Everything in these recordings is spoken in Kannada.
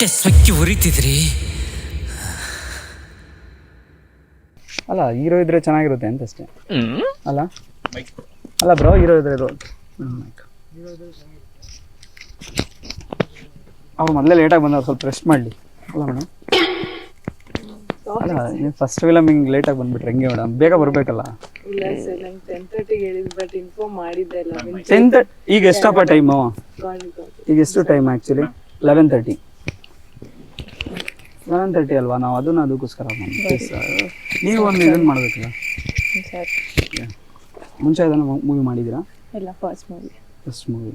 ಅಷ್ಟೇ ಸ್ವಚ್ಛ ಉರಿತಿದ್ರಿ. ಅಲ್ಲ ಹೀರೋ ಇದ್ರೆ ಚೆನ್ನಾಗಿರುತ್ತೆ ಅಂತ ಅಷ್ಟೇ ಅಲ್ಲ? ಅಲ್ಲ ಬ್ರೋ ಹೀರೋ ಇದ್ರೆ ಇದು. ಅವ್ರು ಮೊದಲೇ ಲೇಟಾಗಿ ಬಂದವ್ರು ಸ್ವಲ್ಪ ರೆಸ್ಟ್ ಮಾಡಲಿ. ಅಲ್ಲ ಮೇಡಮ್ ಅಲ್ಲ ನೀವು ಫಸ್ಟ್ ಫಿಲಮ್ ಹಿಂಗೆ ಲೇಟಾಗಿ ಬಂದ್ಬಿಟ್ರೆ ಹೆಂಗೆ ಮೇಡಮ್ ಬೇಗ ಬರಬೇಕಲ್ಲ? ಇಲ್ಲ ಸರ್ ನಂಗೆ ಟೆನ್ ತರ್ಟಿಗೆ ಹೇಳಿದ್ ಬಟ್ ಇನ್ಫಾರ್ಮ್ ಮಾಡಿದ್ದೆ ಲೆವೆನ್ ಟೆಂತ್ ಈಗ ಎಷ್ಟಪ್ಪ ಟೈಮು ಈಗ ಎಷ್ಟು time actually eleven thirty eleven thirty ಅಲ್ವಾ? ನಾವು ಅದನ್ನ ಅದಕ್ಕೋಸ್ಕರ. ನೀವು ಒಂದು ಇದನ್ನು ಮಾಡಬೇಕಲ್ಲ? ಸರ್ ಮುಂಚೆ ಅದನ್ನು ಮೂವಿ ಮಾಡಿದ್ದೀರಾ? ಇಲ್ಲ ಫಸ್ಟ್ ಮೂವಿ ಫಸ್ಟ್ ಮೂವಿ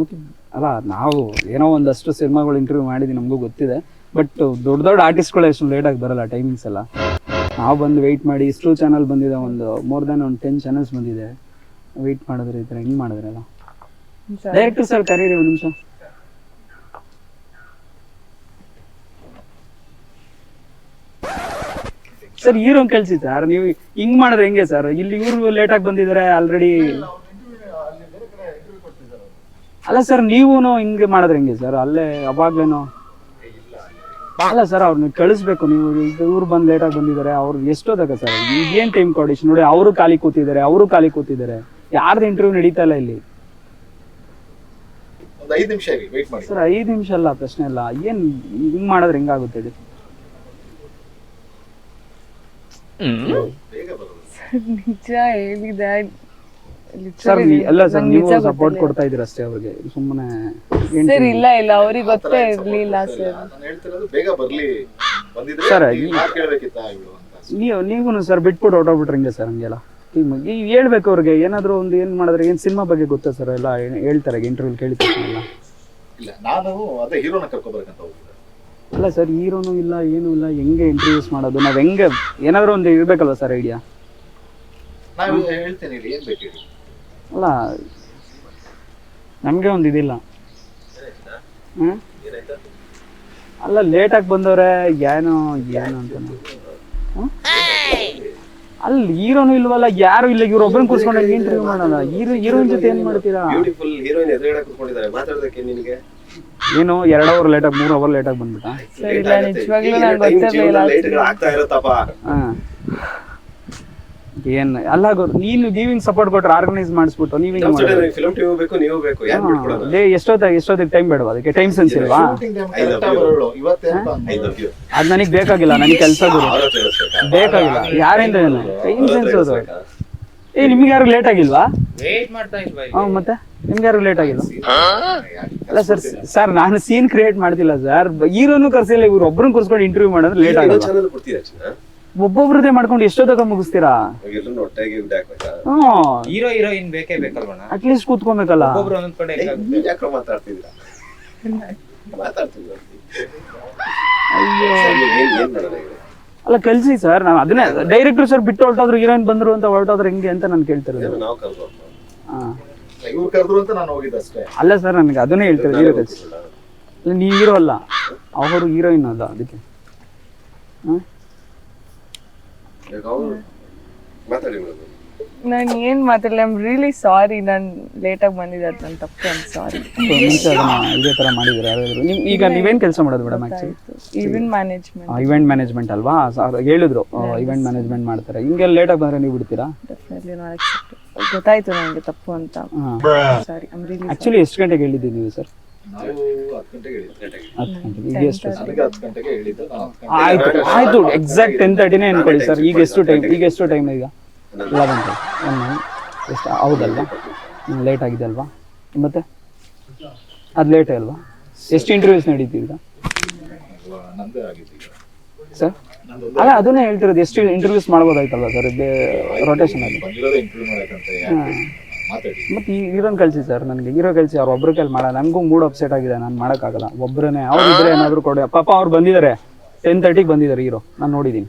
ಮತ್ತು ಅಲ್ಲ ನಾವು ಏನೋ ಒಂದಷ್ಟು ಸಿನಿಮಾಗಳು ಇಂಟರ್ವ್ಯೂ ಮಾಡಿದ್ವಿ ನಮಗೂ ಗೊತ್ತಿದೆ. ಬಟ್ ದೊಡ್ಡ ದೊಡ್ಡ ಆರ್ಟಿಸ್ಟ್ಗಳು ಎಷ್ಟು ಲೇಟಾಗಿ ಬರಲ್ಲ ಟೈಮಿಂಗ್ಸ್ ಎಲ್ಲ. ನಾವು ಬಂದು ವೆಯ್ಟ್ ಮಾಡಿ ಇಷ್ಟು ಚಾನಲ್ ಬಂದಿದೆ ಒಂದು ಮೋರ್ ದೆನ್ ಒಂದು ಟೆನ್ ಚಾನಲ್ಸ್ ಬಂದಿದೆ. ವೆಯ್ಟ್ ಮಾಡಿದ್ರೆ ಈ ಥರ ಹೆಂಗೆ ಮಾಡಿದ್ರಲ್ಲ? ಡೈರೆಕ್ಟರ್ ಸರ್ ಕರೀರಿ ಒಂದು ನಿಮಿಷ. ಸರ್ ಹೀರೋನ್ ಕಳ್ಸಿ ಸರ್ ನೀವು ಹಿಂಗ್ ಮಾಡಿದ್ರೆ ಹೆಂಗೆ ಸರ್? ಇಲ್ಲಿ ಇವ್ರು ಲೇಟಾಗಿ ಬಂದಿದ್ದಾರೆ ಆಲ್ರೆಡಿ ಅಲ್ಲ ಸರ್ ನೀವು ಹಿಂಗೆ ಮಾಡಿದ್ರೆ ಹೆಂಗೆ ಸರ್? ಅಲ್ಲೇ ಅವಾಗ್ಲೇನು? ಅಲ್ಲ ಸರ್ ಅವ್ರನ್ನ ಕಳಿಸ್ಬೇಕು ನೀವು. ಇವ್ರು ಬಂದು ಆಗಿ ಬಂದಿದ್ದಾರೆ ಅವ್ರು ಎಷ್ಟೋದಾಗ ಸರ್? ಈಗೇನ್ ಟೈಮ್ ಕೊಡಿಷನ್ ನೋಡಿ ಅವರು ಖಾಲಿ ಕೂತಿದ್ದಾರೆ ಅವರು ಖಾಲಿ ಕೂತಿದ್ದಾರೆ. ಯಾರ್ದು ಇಂಟರ್ವ್ಯೂ ನಡೀತಾ ಇಲ್ಲ ಇಲ್ಲಿ. ಸರ್ ಐದು ನಿಮಿಷ ಅಲ್ಲ ಪ್ರಶ್ನೆ ಇಲ್ಲ ಏನ್ ಹಿಂಗ್ ಮಾಡಿದ್ರೆ ಹೆಂಗಾಗುತ್ತೆ ಹೇಳಿ ಬೇಗ ಬರೋದು ನಿಜ ಹೇಳಿದೆ. ಸರ್ ಅಲ್ಲ ಸರ್ ನೀವು ಸಪೋರ್ಟ್ ಕೊಡ್ತಾ ಇದ್ದೀರ ಅಷ್ಟೇ ಅವ್ರಿಗೆ? ಸುಮ್ಮನೆ ಸರ್ ಇಲ್ಲ ಇಲ್ಲ ಅವ್ರಿಗೆ ಗೊತ್ತೇ ಇರ್ಲಿಲ್ಲ ಸರ್ ನಾನು ಹೇಳ್ತಿರೋದು ಬೇಗ ಬರ್ಲಿ. ಬಂದಿದ್ರೆ ಸರ್, ನೀವು ಈ- ಮಾತ್ ಕೇಳ್ಬೇಕಿತ್ತಾ ಇವಳು ಅಂತ. ನೀವು ನೀವು ಸರ್ ಬಿಟ್ಬಿಟ್ಟು ಹೊರಟೋಗ್ಬಿಟ್ರೆ ಹಿಂಗೆ ಸರ್ ಹಂಗೆಲ್ಲ ಈಗ ಹೇಳ್ಬೇಕು ಅವ್ರಿಗೆ ಏನಾದ್ರು ಒಂದು ಏನ್ ಮಾಡಿದ್ರೆ ಏನ್ ಸಿನಿಮಾ ಬಗ್ಗೆ ಗೊತ್ತಾ ಸರ್ ಎಲ್ಲ ಹೇಳ್ತಾರೆ ಇಂಟರ್ವ್ಯೂ ಕೇಳಿ ತಕ್ಷಣ ಇಲ್ಲ ನಾನು ಅದೇ ಹೀರೋನ ಕರ್ಕೊಬರ್ಬೇಕಂತ ಹೋಗಿದ್ದೆ ಅಲ್ಲ ಸರ್ ಹೀರೋನು ಇಲ್ಲ ಏನೂ ಇಲ್ಲ ಹೆಂಗೆ ಇಂಟ್ರೊಡ್ಯೂಸ್ ಮಾಡೋದು? ನಾವು ಹೆಂಗೆ ಏನಾದರೂ ಒಂದು ಇರಬೇಕಲ್ವ ಸರ್ ಐಡಿಯಾ ನಾವು ಹೇಳ್ತೇನೆ ಏನ್ ಬೇಕು ಹೇಳಿ ಅಲ್ಲ ನಮಗೆ ಒಂದು ಇದಿಲ್ಲ? ಅಲ್ಲ ಲೇಟಾಗಿ ಬಂದವ್ರೆ ಏನು ಏನು ಅಂತ ಅಲ್ಲಿ ಹೀರೋನು ಇಲ್ವಲ್ಲ ಯಾರು ಇಲ್ಲ ಇವ್ರು ಒಬ್ಬರನ್ನ ಕೂರ್ಸ್ಕೊಂಡು ಇಂಟರ್ವ್ಯೂ ಮಾಡೋಣ. ಹೀರೋ ಹೀರೋಯಿನ್ ಜೊತೆ ಏನು ಮಾಡ್ತೀರಾ? ಬ್ಯೂಟಿಫುಲ್ ಹೀರೋಯಿನ್ ಎದುರುಗಡೆ ಕೂತ್ಕೊಂಡಿದ್ದಾರೆ. ಮಾತಾಡೋದಕ್ಕೆ ನಿನಗೆ? ಏನು ಎರಡ್ ಅವರ್ ಲೇಟ್ ಆಗಿ ಮೂರ್ ಅವರ್ ಲೇಟಾಗಿ ಬಂದ್ಬಿಟ್ಟ? ಸರ್ ಇಲ್ಲ ನಿಜವಾಗ್ಲೂ ನಂಗೆ ಗೊತ್ತಿರ್ಲಿಲ್ಲ ಲೈಟ್ಗಳು ಆಗ್ತಾ ಇರುತ್ತಪ್ಪ. ಹಾ. ಏನ್ ಅಲ್ಲ ನೀನು ನೀವಿಂಗ್ ಸಪೋರ್ಟ್ ಕೊಟ್ರೆ ಆರ್ಗನೈಸ್ ಮಾಡಿಸ್ಬಿಟ್ಟು ನೀವ್ ಹಿಂಗ್ ಮಾಡಿ ಫಿಲ್ಮ್ ಟಿವಿ ಬೇಕು ನೀವು ಬೇಕು ಯಾರು ಬಿಟ್ಕೊಡೋದು ಲೇ ಎಷ್ಟೊತ್ತ ಎಷ್ಟೊತ್ತಿಗೆ ಟೈಮ್ ಬೇಡವಾ? ಅದಕ್ಕೆ ಟೈಮ್ ಸೆನ್ಸ್ ಇಲ್ವಾ? ಇವತ್ತೇ ಅಂತ ಅದ್ ನನಗೆ ಬೇಕಾಗಿಲ್ಲ ನನಗೆ ಕೆಲಸ ಗುರು? ಬೇಕಾಗಿಲ್ಲ. ಯಾರಿಂದ ಏನು ಟೈಮ್ ಸೆನ್ಸ್ ಅದು? ಏ ನಿಮ್ಗೆ ಯಾರು ಲೇಟ್ ಆಗಿಲ್ವಾ? ವೇಟ್ ಮಾಡ್ತಾ ಇಲ್ವಾ ಹಾ ಮತ್ತೆ? ನಿಮ್ಗೆ ಯಾರು ಲೇಟ್ ಆಗಿಲ್ಲ ಯಾಕೆ? ಅಲ್ಲ ಸರ್ ಸರ್ ನಾನು ಸೀನ್ ಕ್ರಿಯೇಟ್ ಮಾಡ್ತಿಲ್ಲ ಸರ್ ಹೀರೋನು ಕರ್ಸಿಲ್ಲ ಇವ್ರು ಒಬ್ರನ್ನ ಕರ್ಸ್ಕೊಂಡು ಇಂಟರ್ವ್ಯೂ ಮಾಡಿದ್ರೆ ಲೇಟ್ ಆಗುತ್ತೆ ಆಗಲ್ಲ. ಚಾನಲ್ ಕೊಡ್ತೀರಾ ಚಿನ್ನ ಒಬ್ಬೊಬ್ರದೇ ಮಾಡ್ಕೊಂಡು ಎಷ್ಟೊತ್ತಕ ಮುಗಿಸ್ತೀರಾ? ಎಲ್ಲರೂ ಒಟ್ಟಾಗಿ ಹ್ಮ್. ಹೀರೋ ಹೀರೋಯಿನ್ ಬೇಕೇ ಬೇಕಲ್ವಣ ಅಟ್ಲೀಸ್ಟ್ ಕೂತ್ಕೊಬೇಕಲ್ಲ. ಒಬ್ಬೊಬ್ರು ಒಂದೊಂದ್ ಕಡೆ ಏ, ನೀವ್ ಯಾಕೋ ಮಾತಾಡ್ತಿದ್ದೀರಾ? ಮಾತಾಡ್ತಿದ್ದೀರಾ? ಸರಿ, ಏನ್ ಏನ್ ಮಾಡೋದು ಈಗ? ಅಲ್ಲ ಕಲ್ಸಿ ಸರ್ ನಾನು ಅದನ್ನೇ ಡೈರೆಕ್ಟರ್ ಸರ್ ಬಿಟ್ಟು ಹೊರಟಾದ್ರು ಹೀರೋಯಿನ್ ಬಂದ್ರು ಅಂತ ಹೊರಟಾದ್ರೆ ಹೆಂಗೆ ಅಂತ ನಾನು ಕೇಳ್ತಿರೋದು. ನಾವು ಹಾ. ಇವ್ರು ಕರೆದ್ರು ಅಂತ ನಾನು ಹೋಗಿದ್ದೆ ಅಷ್ಟೇ. ಅಲ್ಲ ಸರ್ ನನಗೆ ಅದನ್ನೇ ಹೇಳ್ತಿರೋದು ಹೀರೋ ಕಲ್ಸಿ ಅಲ್ಲ ನೀವು ಹೀರೋ ಅಲ್ಲ ಅವರು ಹೀರೋಯಿನ್ ಅಲ್ಲ ಅದಕ್ಕೆ. ಹಾಂ? ಮಾತಾಡಿ ನಾನು ಏನ್ ಮಾತಾಡಲಿ ಐಮ್ ರಿಯಲಿ ಸಾರಿ ನಾನು ಲೇಟಾಗಿ ಬಂದಿದ್ದೆ ಅದು ನನ್ನ ತಪ್ಪು ಐಮ್ ಸಾರಿ ಮುಂಚೆ ಅದನ್ನ ಇದೇ ತರ ಮಾಡಿದ್ರೆ ಯಾರಾದ್ರು? ನಿಮ್ ಈಗ ನೀವೇನ್ ಕೆಲಸ ಮಾಡೋದು madam actually event management event management ಅಲ್ವಾ? ಸರ್ ಹೇಳಿದ್ರು. ಇವೆಂಟ್ ಮ್ಯಾನೇಜ್ಮೆಂಟ್ ಮಾಡ್ತಾರೆ. ಹಿಂಗೆ ಲೇಟಾಗಿ ಬಂದ್ರೆ ನೀವು ಬಿಡ್ತೀರಾ? ಡೆಫಿನೆಟ್ಲಿ ನಾನು ಅಕ್ಸೆಪ್ಟ್ ಗೊತ್ತಾಯ್ತು ನನಗೆ ತಪ್ಪು ಅಂತ. ಹಾಂ. ಸಾರಿ ಐಮ್ ರಿಯಲಿ ಆಕ್ಚುಲಿ ಎಷ್ಟು ಗಂಟೆಗೆ ಹೇಳಿದ್ದೀವಿ ನೀವು ಸರ್ ನಾವು ಹತ್ತು ಗಂಟೆಗೆ ಗಂಟೆಗೆ ಈಗ ಎಷ್ಟು? ಗಂಟೆಗೆ ನಾನು ಆಯ್ತು ಆಯ್ತು. ಎಕ್ಸಾಕ್ಟ್ ಟೆನ್ ತರ್ಟಿನೇ ಅನ್ಕೊಳ್ಳಿ ಸರ್ ಈಗ ಎಷ್ಟು ಟೈಮ್ ಈಗ ಎಷ್ಟು ಟೈಮ್ ಈಗ? ಲೆವೆನ್ ಎಷ್ಟು, ಹೌದಲ್ವಾ? ಲೇಟ್ ಆಗಿದೆ ಅಲ್ವಾ? ಮತ್ತೆ? ಅದು ಲೇಟ್ ಅಲ್ವಾ? ಎಷ್ಟು ಇಂಟರ್ವ್ಯೂಸ್ ನಡೀತೀವಿ ಸರ್ ಅಲ್ಲ, ಅದನ್ನೇ ಹೇಳ್ತಿರೋದು, ಎಷ್ಟು ಇಂಟರ್ವ್ಯೂಸ್ ಮಾಡ್ಬೋದಾಯ್ತಲ್ಲ ಸರ್ ರೊಟೇಷನ್ ಅಲ್ಲಿ? ಮತ್ತೆ ಈ ಹೀರೋನ್ ಕಳ್ಸಿ ಸರ್ ನನಗೆ. ಹೀರೋ ಕಳಿಸಿ, ಅವ್ರು ಒಬ್ರ ಕೈಲಿ ಮಾಡಲ್ಲ. ನನಗೂ ಮೂಡ್ ಅಪ್ಸೆಟ್ ಆಗಿದೆ, ನಾನು ಮಾಡೋಕ್ಕಾಗಲ್ಲ. ಒಬ್ಬರೇ ಅವ್ರು ಇದ್ರೆ ಏನಾದರೂ ಕೊಡಿ. ಪಾಪ ಅವ್ರು ಬಂದಿದ್ದಾರೆ. ಟೆನ್ ತರ್ಟಿಗೆ ಬಂದಿದ್ದಾರೆ ಹೀರೋ ನಾನು ನೋಡಿದ್ದೀನಿ.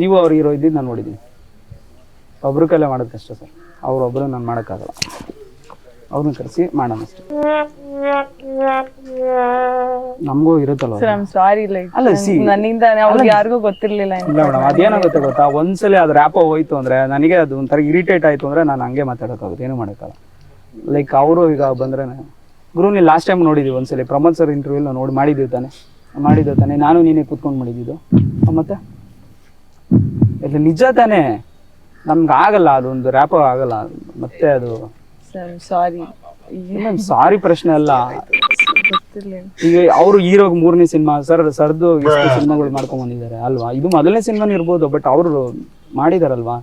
ನೀವು ಅವ್ರು ಹೀರೋ ಇದ್ದಿದ್ದು ನಾನು ನೋಡಿದ್ದೀನಿ. ಒಬ್ರ ಕೈಲೇ ಮಾಡೋದು ಕಷ್ಟ ಸರ್. ಅವ್ರೊಬ್ಬರು ನಾನು ಮಾಡೋಕ್ಕಾಗಲ್ಲ. ಅವ್ರನ್ನ ಕರೆಸಿ ಮಾಡೋಣ ಅಷ್ಟೇ. ನಮಗೂ ಇರುತ್ತಲ್ಲ ಸರ್ ಐಮ್ ಸಾರಿ ಲೈಕ್ ಅಲ್ಲ, see- ನನ್ನಿಂದ ಅವ್ರಿಗೆ ಯಾರಿಗೂ ಗೊತ್ತಿರ್ಲಿಲ್ಲ ಇಲ್ಲ ಮೇಡಮ್ ಅದೇನಾಗುತ್ತೆ ಗೊತ್ತಾ? ಒಂದ್ಸಲ ಅದು ರ್ಯಾಪ್ ಹೋಯ್ತು ಅಂದ್ರೆ ನನಗೆ ಅದು ಒಂಥರ ಇರಿಟೇಟ್ ಆಯ್ತು ಅಂದ್ರೆ ನಾನು ಹಂಗೆ ಮಾತಾಡೋಕ್ಕಾಗುತ್ತೆ ಏನು ಮಾಡೋಕ್ಕಲ್ಲ ಲೈಕ್ ಅವರು ಈಗ ಬಂದ್ರೆ ಗುರು ನೀವು ಲಾಸ್ಟ್ ಟೈಮ್ ನೋಡಿದ್ವಿ ಒಂದ್ಸಲಿ ಪ್ರಮೋದ್ ಸರ್ ಇಂಟರ್ವ್ಯೂ ನೋಡಿ ಮಾಡಿದ್ದೀವಿ ತಾನೆ. ಮಾಡಿದ್ದು ತಾನೆ. ನಾನು ನೀನೇ ಕೂತ್ಕೊಂಡು ಮಾಡಿದ್ದು ಮತ್ತೆ? ಇಲ್ಲ ನಿಜ ತಾನೇ? ನಮ್ಗೆ ಆಗಲ್ಲ ಅದೊಂದು ರ್ಯಾಪ್ ಆಗಲ್ಲ ಮತ್ತೆ ಅದು ಸರ್ ಸಾರಿ. ಸಾರಿ ಪ್ರಶ್ನೆ ಅಲ್ಲ. ಈಗ ಅವರು ಹೀರೋಗ್ ಮೂರನೇ ಸಿನಿಮಾ ಸರ್ ಸರ್ದು ಎಷ್ಟು ಸಿನಿಮಾಗಳು ಮಾಡ್ಕೊಂಡ್ ಬಂದಿದ್ದಾರೆ ಅಲ್ವಾ? ಇದು ಮೊದಲನೇ ಸಿನಿಮಾನು ಇರ್ಬೋದು ಬಟ್ ಅವರು ಮಾಡಿದಾರಲ್ವಾ?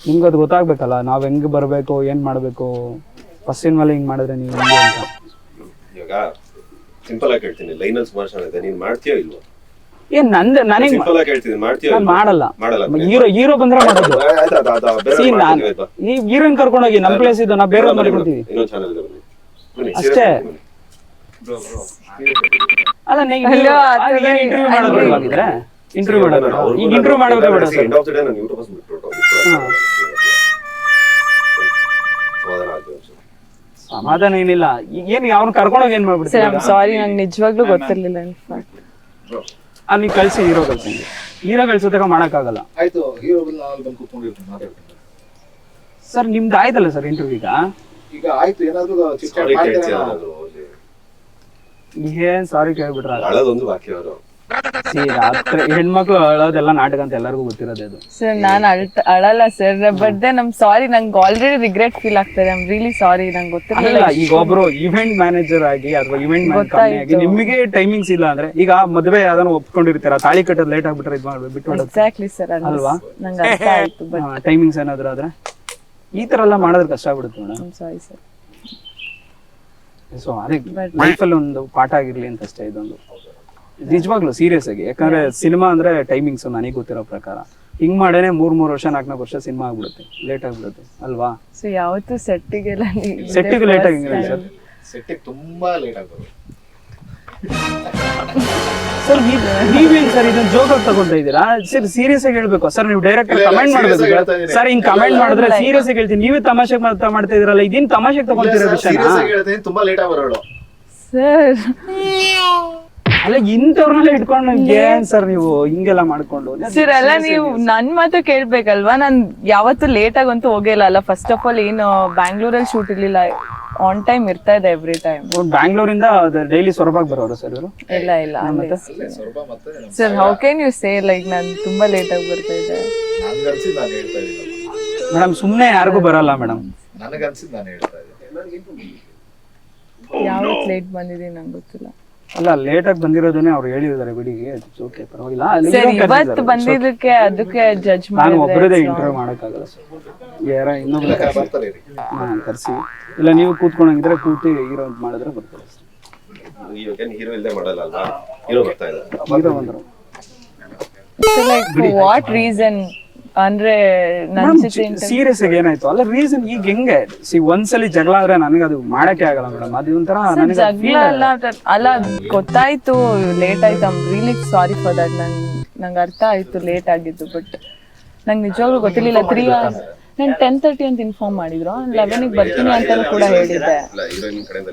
ನಿಮ್ಗೆ ಅದು ಗೊತ್ತಾಗ್ಬೇಕಲ್ಲ ನಾವ್ ಹೆಂಗ್ ಬರ್ಬೇಕು ಏನ್ ಮಾಡ್ಬೇಕು? ಫಸ್ಟ್ ಸಿನಿಮಾಲಿ ಹಿಂಗ್ ಮಾಡಿದ್ರೆ ನೀವು ಅಂತ? ಇವಾಗ ಸಿಂಪಲ್ ಆಗಿ ಹೇಳ್ತೀನಿ ಲೈನಲ್ಲಿ ಸುಮಾರು ಇದೆ ನೀನ್ ಮಾಡ್ತೀಯೋ ಇಲ್ವೋ? ಏನ್ ನಂದ್ ನನಗ್ ಮಾಡಲ್ಲ. ಮಾಡಲ್ಲ ಹೀರೋ ಹೀರೋ ಬಂದ್ರೆ ಮಾಡೋದು. See, ನಾನ್? ಈ ಹೀರೋಯಿನ್ ಕರ್ಕೊಂಡೋಗಿ ನಮ್ ಪ್ಲೇಸ್ ಇದು ನಾವ್ ಬೇರೆ ಮಾಡ್ಕೊಡ್ತೀವಿ ಇನ್ನೊಂದು ಚಾನಲ್ ಇದೆ ಬನ್ನಿ. ಬನ್ನಿ ಅಷ್ಟೇ. ಅಲ್ಲ ಇಂಟರ್ವ್ಯೂ ಮಾಡೋದು ಹಾಗಿದ್ರೆ ಇಂಟರ್ವ್ಯೂ ಮಾಡೋದು. ಈಗ ಇಂಟರ್ವ್ಯೂ ಮಾಡೋದು ಬೇಡ ಸಮಾಧಾನ. ಏನಿಲ್ಲ. ಏನ್ ಅವ್ನ ಕರ್ಕೊಂಡೋಗಿ ಏನ್ ಮಾಡ್ಬಿಡ್ತೀನಿ ಸಾರಿ ನಂಗೆ ನಿಜವಾಗ್ಲೂ ಗೊತ್ತಿರ್ಲಿಲ್ಲ ಇನ್ಫ್ಯಾಕ್ಟ್ ಅಲ್ಲಿ ಕಳಿಸಿ ಕಳ್ಸಿ ಹೀರೋ ಕಳಿಸಿ ಹೀರೋ ಕಳ್ಸೋದಾಗ ಮಾಡಕ್ಕಾಗಲ್ಲ. ಆಯ್ತು ಹೀರೋ ನಾನು ಬಂದು ಕೂತ್ಕೊಂಡಿರ್ತೀನಿ ಮಾತಾಡ್ತೀನಿ. ಸರ್ ನಿಮ್ದು ಆಯ್ತಲ್ಲ ಸರ್ ಇಂಟರ್ವ್ಯೂ ಈಗ? ಈಗ ಆಯ್ತು ಏನಾದ್ರು ಚಿಕ್ಕ. ಏನ್. ಸಾರಿ ಕೇಳ್ಬಿಟ್ರ? ಒಂದು ವಾಕ್ಯ ಅವರು. ಹೆಣ್ಮಕ್ಳು ಅಳೋದೆಲ್ಲ ನಾಟಕ ಅಂತ ಎಲ್ಲರಿಗೂ ಗೊತ್ತಿರೋದೇ ಅದು. ಸರ್ ನಾನು ಅಳ್ತ ಅಳಲ್ಲ ಸರ್ ಬಟ್ ದೆ ನಮ್ ಸಾರಿ ನಂಗೆ ಆಲ್ರೆಡಿ ರಿಗ್ರೆಟ್ ಫೀಲ್ ಆಗ್ತದೆ. ಐಮ್ ರಿಯಲಿ ಸಾರಿ ನಂಗೆ ಗೊತ್ತಿರಲಿಲ್ಲ. ಅಲ್ಲ ಈಗ ಒಬ್ರು ಇವೆಂಟ್ ಮ್ಯಾನೇಜರ್ ಆಗಿ ಅಥವಾ ಇವೆಂಟ್ ಕಂಪನಿ ಆಗಿ. ನಿಮಗೆ ಟೈಮಿಂಗ್ಸ್ ಇಲ್ಲ ಅಂದ್ರೆ ಈಗ ಮದುವೆ ಅದನ್ನ ಒಪ್ಕೊಂಡಿರ್ತೀರಾ? ತಾಳಿ ಕಟ್ಟೋದು ಲೇಟ್ ಆಗ್ಬಿಟ್ರೆ ಇದು ಮಾಡ್ಬೇಕು ಬಿಟ್ಟು ಎಕ್ಸಾಕ್ಟ್ಲಿ ಸರ್ ಅಲ್ವಾ? ನಂಗೆ ಅರ್ಥ ಆಯ್ತು ಬಟ್ ಟೈಮಿಂಗ್ಸ್ ಏನಾದ್ರು ಆದ್ರೆ ಈ ತರ ಎಲ್ಲ ಮಾಡೋದ್ರ ಕಷ್ಟ ಆಗ್ಬಿಡುತ್ತೆ ಮೇಡಮ್ ಸಾರಿ ಸರ್ ಸೊ ಅದೇ ಲೈಫಲ್ಲಿ ಒಂದು ಪಾಠ ಆಗಿರ್ಲಿ ಅಂತ ಅಷ್ಟೇ ಇದೊಂದು. ನಿಜವಾಗ್ಲು ಸೀರಿಯಸ್ ಆಗಿ. ಯಾಕಂದ್ರೆ ಸಿನಿಮಾ ಅಂದ್ರೆ ಟೈಮಿಂಗ್ಸ್ ನನಗೆ ಗೊತ್ತಿರೋ ಪ್ರಕಾರ. ಹಿಂಗ್ ಮಾಡೇನೆ ಮೂರ್ ಮೂರ್ ವರ್ಷ ನಾಲ್ಕು ನಾಲ್ಕು ವರ್ಷ ಸಿನಿಮಾ ಆಗ್ಬಿಡುತ್ತೆ. ಲೇಟ್ ಆಗ್ಬಿಡುತ್ತೆ. ಅಲ್ವಾ? ಸೊ ಯಾವತ್ತು ಸೆಟ್ಟಿಗೆಲ್ಲ ಸೆಟ್ಟಿಗೆ ಲೇಟ್ ಆಗಿ ಸರ್. ಸೆಟ್ಟಿಗೆ ತುಂಬಾ ಲೇಟ್ ಆಗೋದು. ಸರ್ ನೀವೇನ್ ಸರ್ ಇದನ್ನ ಜೋಕ್ ಆಗಿ ತಗೊಂತಾ ಇದ್ದೀರಾ? ಸರ್ ಸೀರಿಯಸ್ ಆಗಿ ಹೇಳ್ಬೇಕು. ಸರ್ ನೀವು ಡೈರೆಕ್ಟ್ ಕಮೆಂಟ್ ಮಾಡ್ಬೇಕು. ಸರ್ ಹಿಂಗ್ ಕಮೆಂಟ್ ಮಾಡಿದ್ರೆ. ಸೀರಿಯಸ್ ಆಗಿ ಹೇಳ್ತೀನಿ. ನೀವೇ ತಮಾಷೆ ಮಾಡ್ತಾ ಮಾಡ್ತಾ ಇದೀರಲ್ಲ ಇದೇನ್ ತಮಾಷೆಗೆ ತಗೊಂತಿರೋ ವಿಷಯ ಸೀರಿಯಸ್ ಆಗಿ ಹೇಳ್ತೀನಿ. ತುಂಬಾ ಲೇಟ್ ಬರೋಳು ಸರ್ ಅಲ್ಲ ಇಂಥವ್ರನ್ನೆಲ್ಲ ಇಟ್ಕೊಂಡು ಏನ್ ಸರ್ ನೀವು ಹಿಂಗೆಲ್ಲ ಮಾಡ್ಕೊಂಡು? ಸರ್ ಅಲ್ಲ ನೀವು ನನ್ ಮಾತು ಕೇಳ್ಬೇಕಲ್ವಾ? ನಾನ್ ಯಾವತ್ತು ಲೇಟ್ ಆಗಂತೂ ಹೋಗಿಲ್ಲ ಅಲ್ಲ. ಫಸ್ಟ್ ಆಫ್ ಆಲ್ ಏನು ಬ್ಯಾಂಗ್ಳೂರಲ್ಲಿ ಶೂಟ್ ಇರ್ಲಿಲ್ಲ. ಆನ್ ಟೈಮ್ ಇರ್ತಾ ಇದೆ ಎವ್ರಿ ಟೈಮ್ ಬ್ಯಾಂಗ್ಳೂರಿಂದ ಡೈಲಿ ಸೊರಬಾಗ್ ಬರೋರು ಸರ್ ಇವರು? ಇಲ್ಲ ಇಲ್ಲ sir how can you say like ನಾನು ತುಂಬಾ ಲೇಟ್ ಆಗಿ ಬರ್ತಾ ಇದ್ದೆ ಮೇಡಮ್ ಸುಮ್ಮನೆ ಯಾರಿಗೂ ಬರಲ್ಲ ಮೇಡಮ್ ಯಾವತ್ತು ನಾನು ಹೇಳ್ತಾ ಇದ್ದೀನಿ. ಯಾವತ್ ಲೇಟ್ ಬಂದಿದ್ದೀನಿ ನಂಗೆ ಗೊತ್ತಿಲ್ಲ. ಅಲ್ಲ ಲೇಟ್ ಆಗಿ ಬಂದಿರೋದನ್ನೇ ಅವ್ರು ಹೇಳಿದ್ದಾರೆ ಬಿಡಿಗೆ. ಓಕೆ ಪರವಾಗಿಲ್ಲ. ಅಲ್ಲಿ ಸರ್ ಇವತ್ತು. ಬಂದಿದ್ದಕ್ಕೆ ಅದಕ್ಕೆ ಜಡ್ಜ್ ನಾನು ಒಬ್ಬರದೇ ಮಾಡಿದ್ರೆ ಇಂಟರ್ವ್ಯೂ ಮಾಡೋಕ್ಕಾಗಲ್ಲ ಸರ್ ಯಾರ ಇನ್ನೊಬ್ರು ಬರ್ತಾರೆ ರೀ ಹಾ ಕರ್ಸಿ. ಇಲ್ಲ ನೀವು ಕೂತ್ಕೊಂಡಂಗಿದ್ರೆ ಕೂತಿ ಹೀರೋ ಅಂತ ಮಾಡಿದ್ರೆ ಬರ್ತಾರೆ ಇವಾಗ ಹೀರೋ ಇಲ್ಲದೆ ಮಾಡಲ್ಲ ಅಲ್ವಾ? ಹೀರೋ ಬರ್ತಾ ಇದೆ ಹೀರೋ ಬಂದ್ರು. ಲೈಕ್ ವಾಟ್ ರೀಸನ್ ಅಂದ್ರೆ ಸೀರಿಯಸ್ ಆಗಿ ಏನಾಯ್ತು? ಅಲ್ಲ ರೀಸನ್ ಈಗ ಹೆಂಗೆ? ಸಿ ಒಂದ್ಸಲಿ ಜಗಳ ಆದ್ರೆ ನನಗೆ ಅದು ಮಾಡಕ್ಕೆ ಆಗಲ್ಲ ಮೇಡಮ್ ಅದು ಒಂಥರ ನನಗೆ ಜಗಳ ಅಲ್ಲ ಅಲ್ಲ ಗೊತ್ತಾಯ್ತು ಲೇಟ್ ಆಯ್ತು. I'm really sorry for that ನನ್ ನಂಗೆ ಅರ್ಥ ಆಯ್ತು ಲೇಟ್ ಆಗಿದ್ದು ಬಟ್ ನಂಗೆ ನಿಜವಾಗ್ಲೂ ಗೊತ್ತಿರ್ಲಿಲ್ಲ. ತ್ರೀ ಅವರ್ಸ್ ನಾನು ಟೆನ್ ತರ್ಟಿ ಅಂತ ಇನ್ಫಾರ್ಮ್ ಮಾಡಿದ್ರು. ಲೆವೆನಿಗೆ ಬರ್ತೀನಿ ಅಂತ ಕೂಡ ಹೇಳಿದ್ದೆ.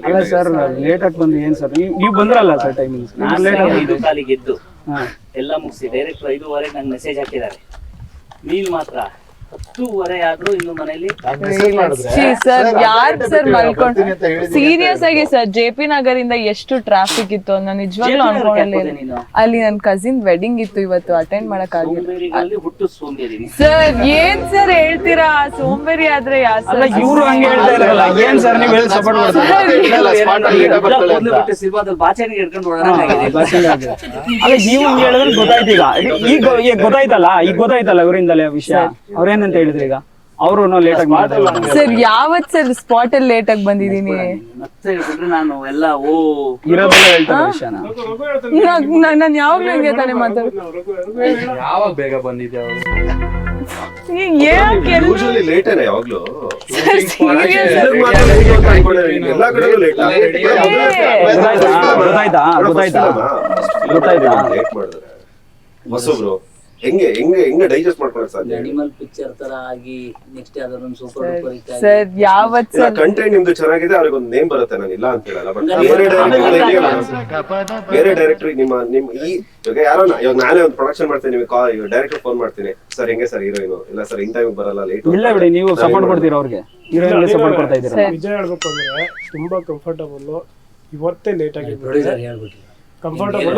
ಅಲ್ಲ ಸರ್ ಲೇಟ್ ಆಗಿ ಬಂದು ಏನ್ ಸರ್ ನೀವು ಬಂದ್ರಲ್ಲ ಸರ್ ಟೈಮಿಂಗ್ಸ್ ಲೇಟ್ ನಾನು ಆಗಿ ಐದು ಕಾಲಿಗೆ ಎದ್ದು ಹಾ. ಎಲ್ಲ ಮುಗಿಸಿ ಡೈರೆಕ್ಟ್ ಐದೂವರೆಗೆ ನಂಗೆ ಮೆಸೇಜ್ ಹಾಕಿದ್ದಾರೆ. ನೀನ್ ಮಾತ್ರ ಹತ್ತೂವರೆ ಆದ್ರೂ ಇನ್ನು ಮನೇಲಿ. ಸರ್ ಯಾರ್ ಸರ್ ಮಲ್ಕೊಂಡು ಸೀರಿಯಸ್ ಆಗಿ ಸರ್ ಜೆ ಪಿ ನಗರ್ ಇಂದ ಎಷ್ಟು ಟ್ರಾಫಿಕ್ ಇತ್ತು ನಾನು ನಿಜವಾಗ್ಲೂ ಅನ್ಕೊಂಡಿಲ್ಲ ಅಲ್ಲಿ ನನ್ ಕಸಿನ್ ವೆಡ್ಡಿಂಗ್ ಇತ್ತು ಇವತ್ತು ಅಟೆಂಡ್ ಮಾಡಕ್ ಆಗಿಲ್ಲ. ಸರ್ ಏನ್ ಸರ್ ಹೇಳ್ತೀರಾ? ಸೋಂಬೇರಿ ಆದ್ರೆ ಯಾ ಅಲ್ಲ ಸರ್ ಇವ್ರು ಹಂಗೆ ಹೇಳ್ತಾ ಇರಲ್ಲ ಏನ್ ಸರ್ ನೀವು ಹೇಳಿ ಸಪೋರ್ಟ್ ಅಲ್ಲಿ ಹೇಳಿದ್ರೆ ಗೊತ್ತಾಯ್ತು ಈಗ. ಗೊತ್ತಾಯ್ತಲ್ಲ ಈಗ ಗೊತ್ತಾಯ್ತಲ್ಲ ಇವರಿಂದಲೇ ವಿಷಯ. ಅವ್ರೇನಂತ ಹೇಳಿದ್ರು ಈಗ. ಅವರು ಲೇಟ್ ಆಗಿ ಸರ್ ಯಾವತ್ ಸರ್ ಸ್ಪಾಟ್ ಅಲ್ಲಿ ಲೇಟ್ ಆಗಿ ಬಂದಿದೀನಿ ಮತ್ತೆ ಹೇಳ್ಬಿಟ್ರೆ ನಾನು ಎಲ್ಲ ಓ. ಇರೋದೆಲ್ಲ ಹೇಳ್ತಾರೆ ವಿಷಯನ. ನಾನು ಯಾವಾಗ್ಲೂ ಹಿಂಗೆ ತಾನೇ ಮಾತಾಡ ಯಾವಾಗ ಬೇಗ ಬಂದಿದ್ದೆ ಅವರು? ಯಾವಾಗ್ಲೂ. ಅಂತ. ಎಲ್ಲಾ ಲೇಟ್ ಗೊತ್ತಾಯ್ತಾ? ಗೊತ್ತಾಯ್ತಾ? ಗೊತ್ತಾಯ್ತಾ? ಲೇಟ್ ಮಾಡಿದ್ರೆ ಹೊಸಬ್ರು. ಹೆಂಗೆ ಹೆಂಗೆ ಹೆಂಗೆ ಡೈಜೆಸ್ಟ್ ಮಾಡ್ಕೊಳಕ್ ಸರ್ ಅನಿಮಲ್ ಪಿಕ್ಚರ್ ತರ ಆಗಿ ನೆಕ್ಸ್ಟ್ ಯಾವ್ದಾದ್ರು ಸೂಪರ್ ಡೂಪರ್ ಹಿಟ್ ಆಗಿ ಸರ್ ಯಾವತ್ ಸರ್? ಕಂಟೆಂಟ್ ನಿಮ್ದು ಚೆನ್ನಾಗಿದೆ ಅವ್ರಿಗೆ ಒಂದು ನೇಮ್ ಬರುತ್ತೆ ನಾನು ಇಲ್ಲ ಅಂತ ಹೇಳಲ್ಲ ಬಟ್ ಬೇರೆ ಡೈರೆಕ್ಟರ್ ಬೇರೆ ಡೈರೆಕ್ಟರ್ ನಿಮ್ಮ ನಿಮ್ ಈ ಇವಾಗ ಯಾರೋ ಇವಾಗ ನಾನೇ ಒಂದು ಪ್ರೊಡಕ್ಷನ್ ಮಾಡ್ತೀನಿ ನಿಮಗೆ ಡೈರೆಕ್ಟರ್ ಫೋನ್ ಮಾಡ್ತೀನಿ. ಸರ್ ಹೆಂಗೆ ಸರ್ ಹೀರೋಯಿನ್ ಇಲ್ಲ ಸರ್ ಇನ್ ಟೈಮ್ ಬರಲ್ಲ ಲೇಟ್ ಇಲ್ಲ ಬಿಡಿ ನೀವು ಸಪೋರ್ಟ್ ಕೊಡ್ತೀರಾ ಅವ್ರಿಗೆ? ಹೀರೋಯಿನ್ ಸಪೋರ್ಟ್ ಕೊಡ್ತಾ ಇದ್ದೀರಾ? ಸರ್. ನಿಜ ಹೇಳ್ಬೇಕು ಅಂದ್ರೆ ತುಂಬಾ ಕಂಫರ್ಟಬಲ್ ಇವತ್ತೇ ಲೇಟ್ ಆಗಿ ಪ್ರೊಡ್ಯೂಸರ್ ಹೇಳ್ಬಿಟ್ರು. ಕಂಫರ್ಟಬಲ್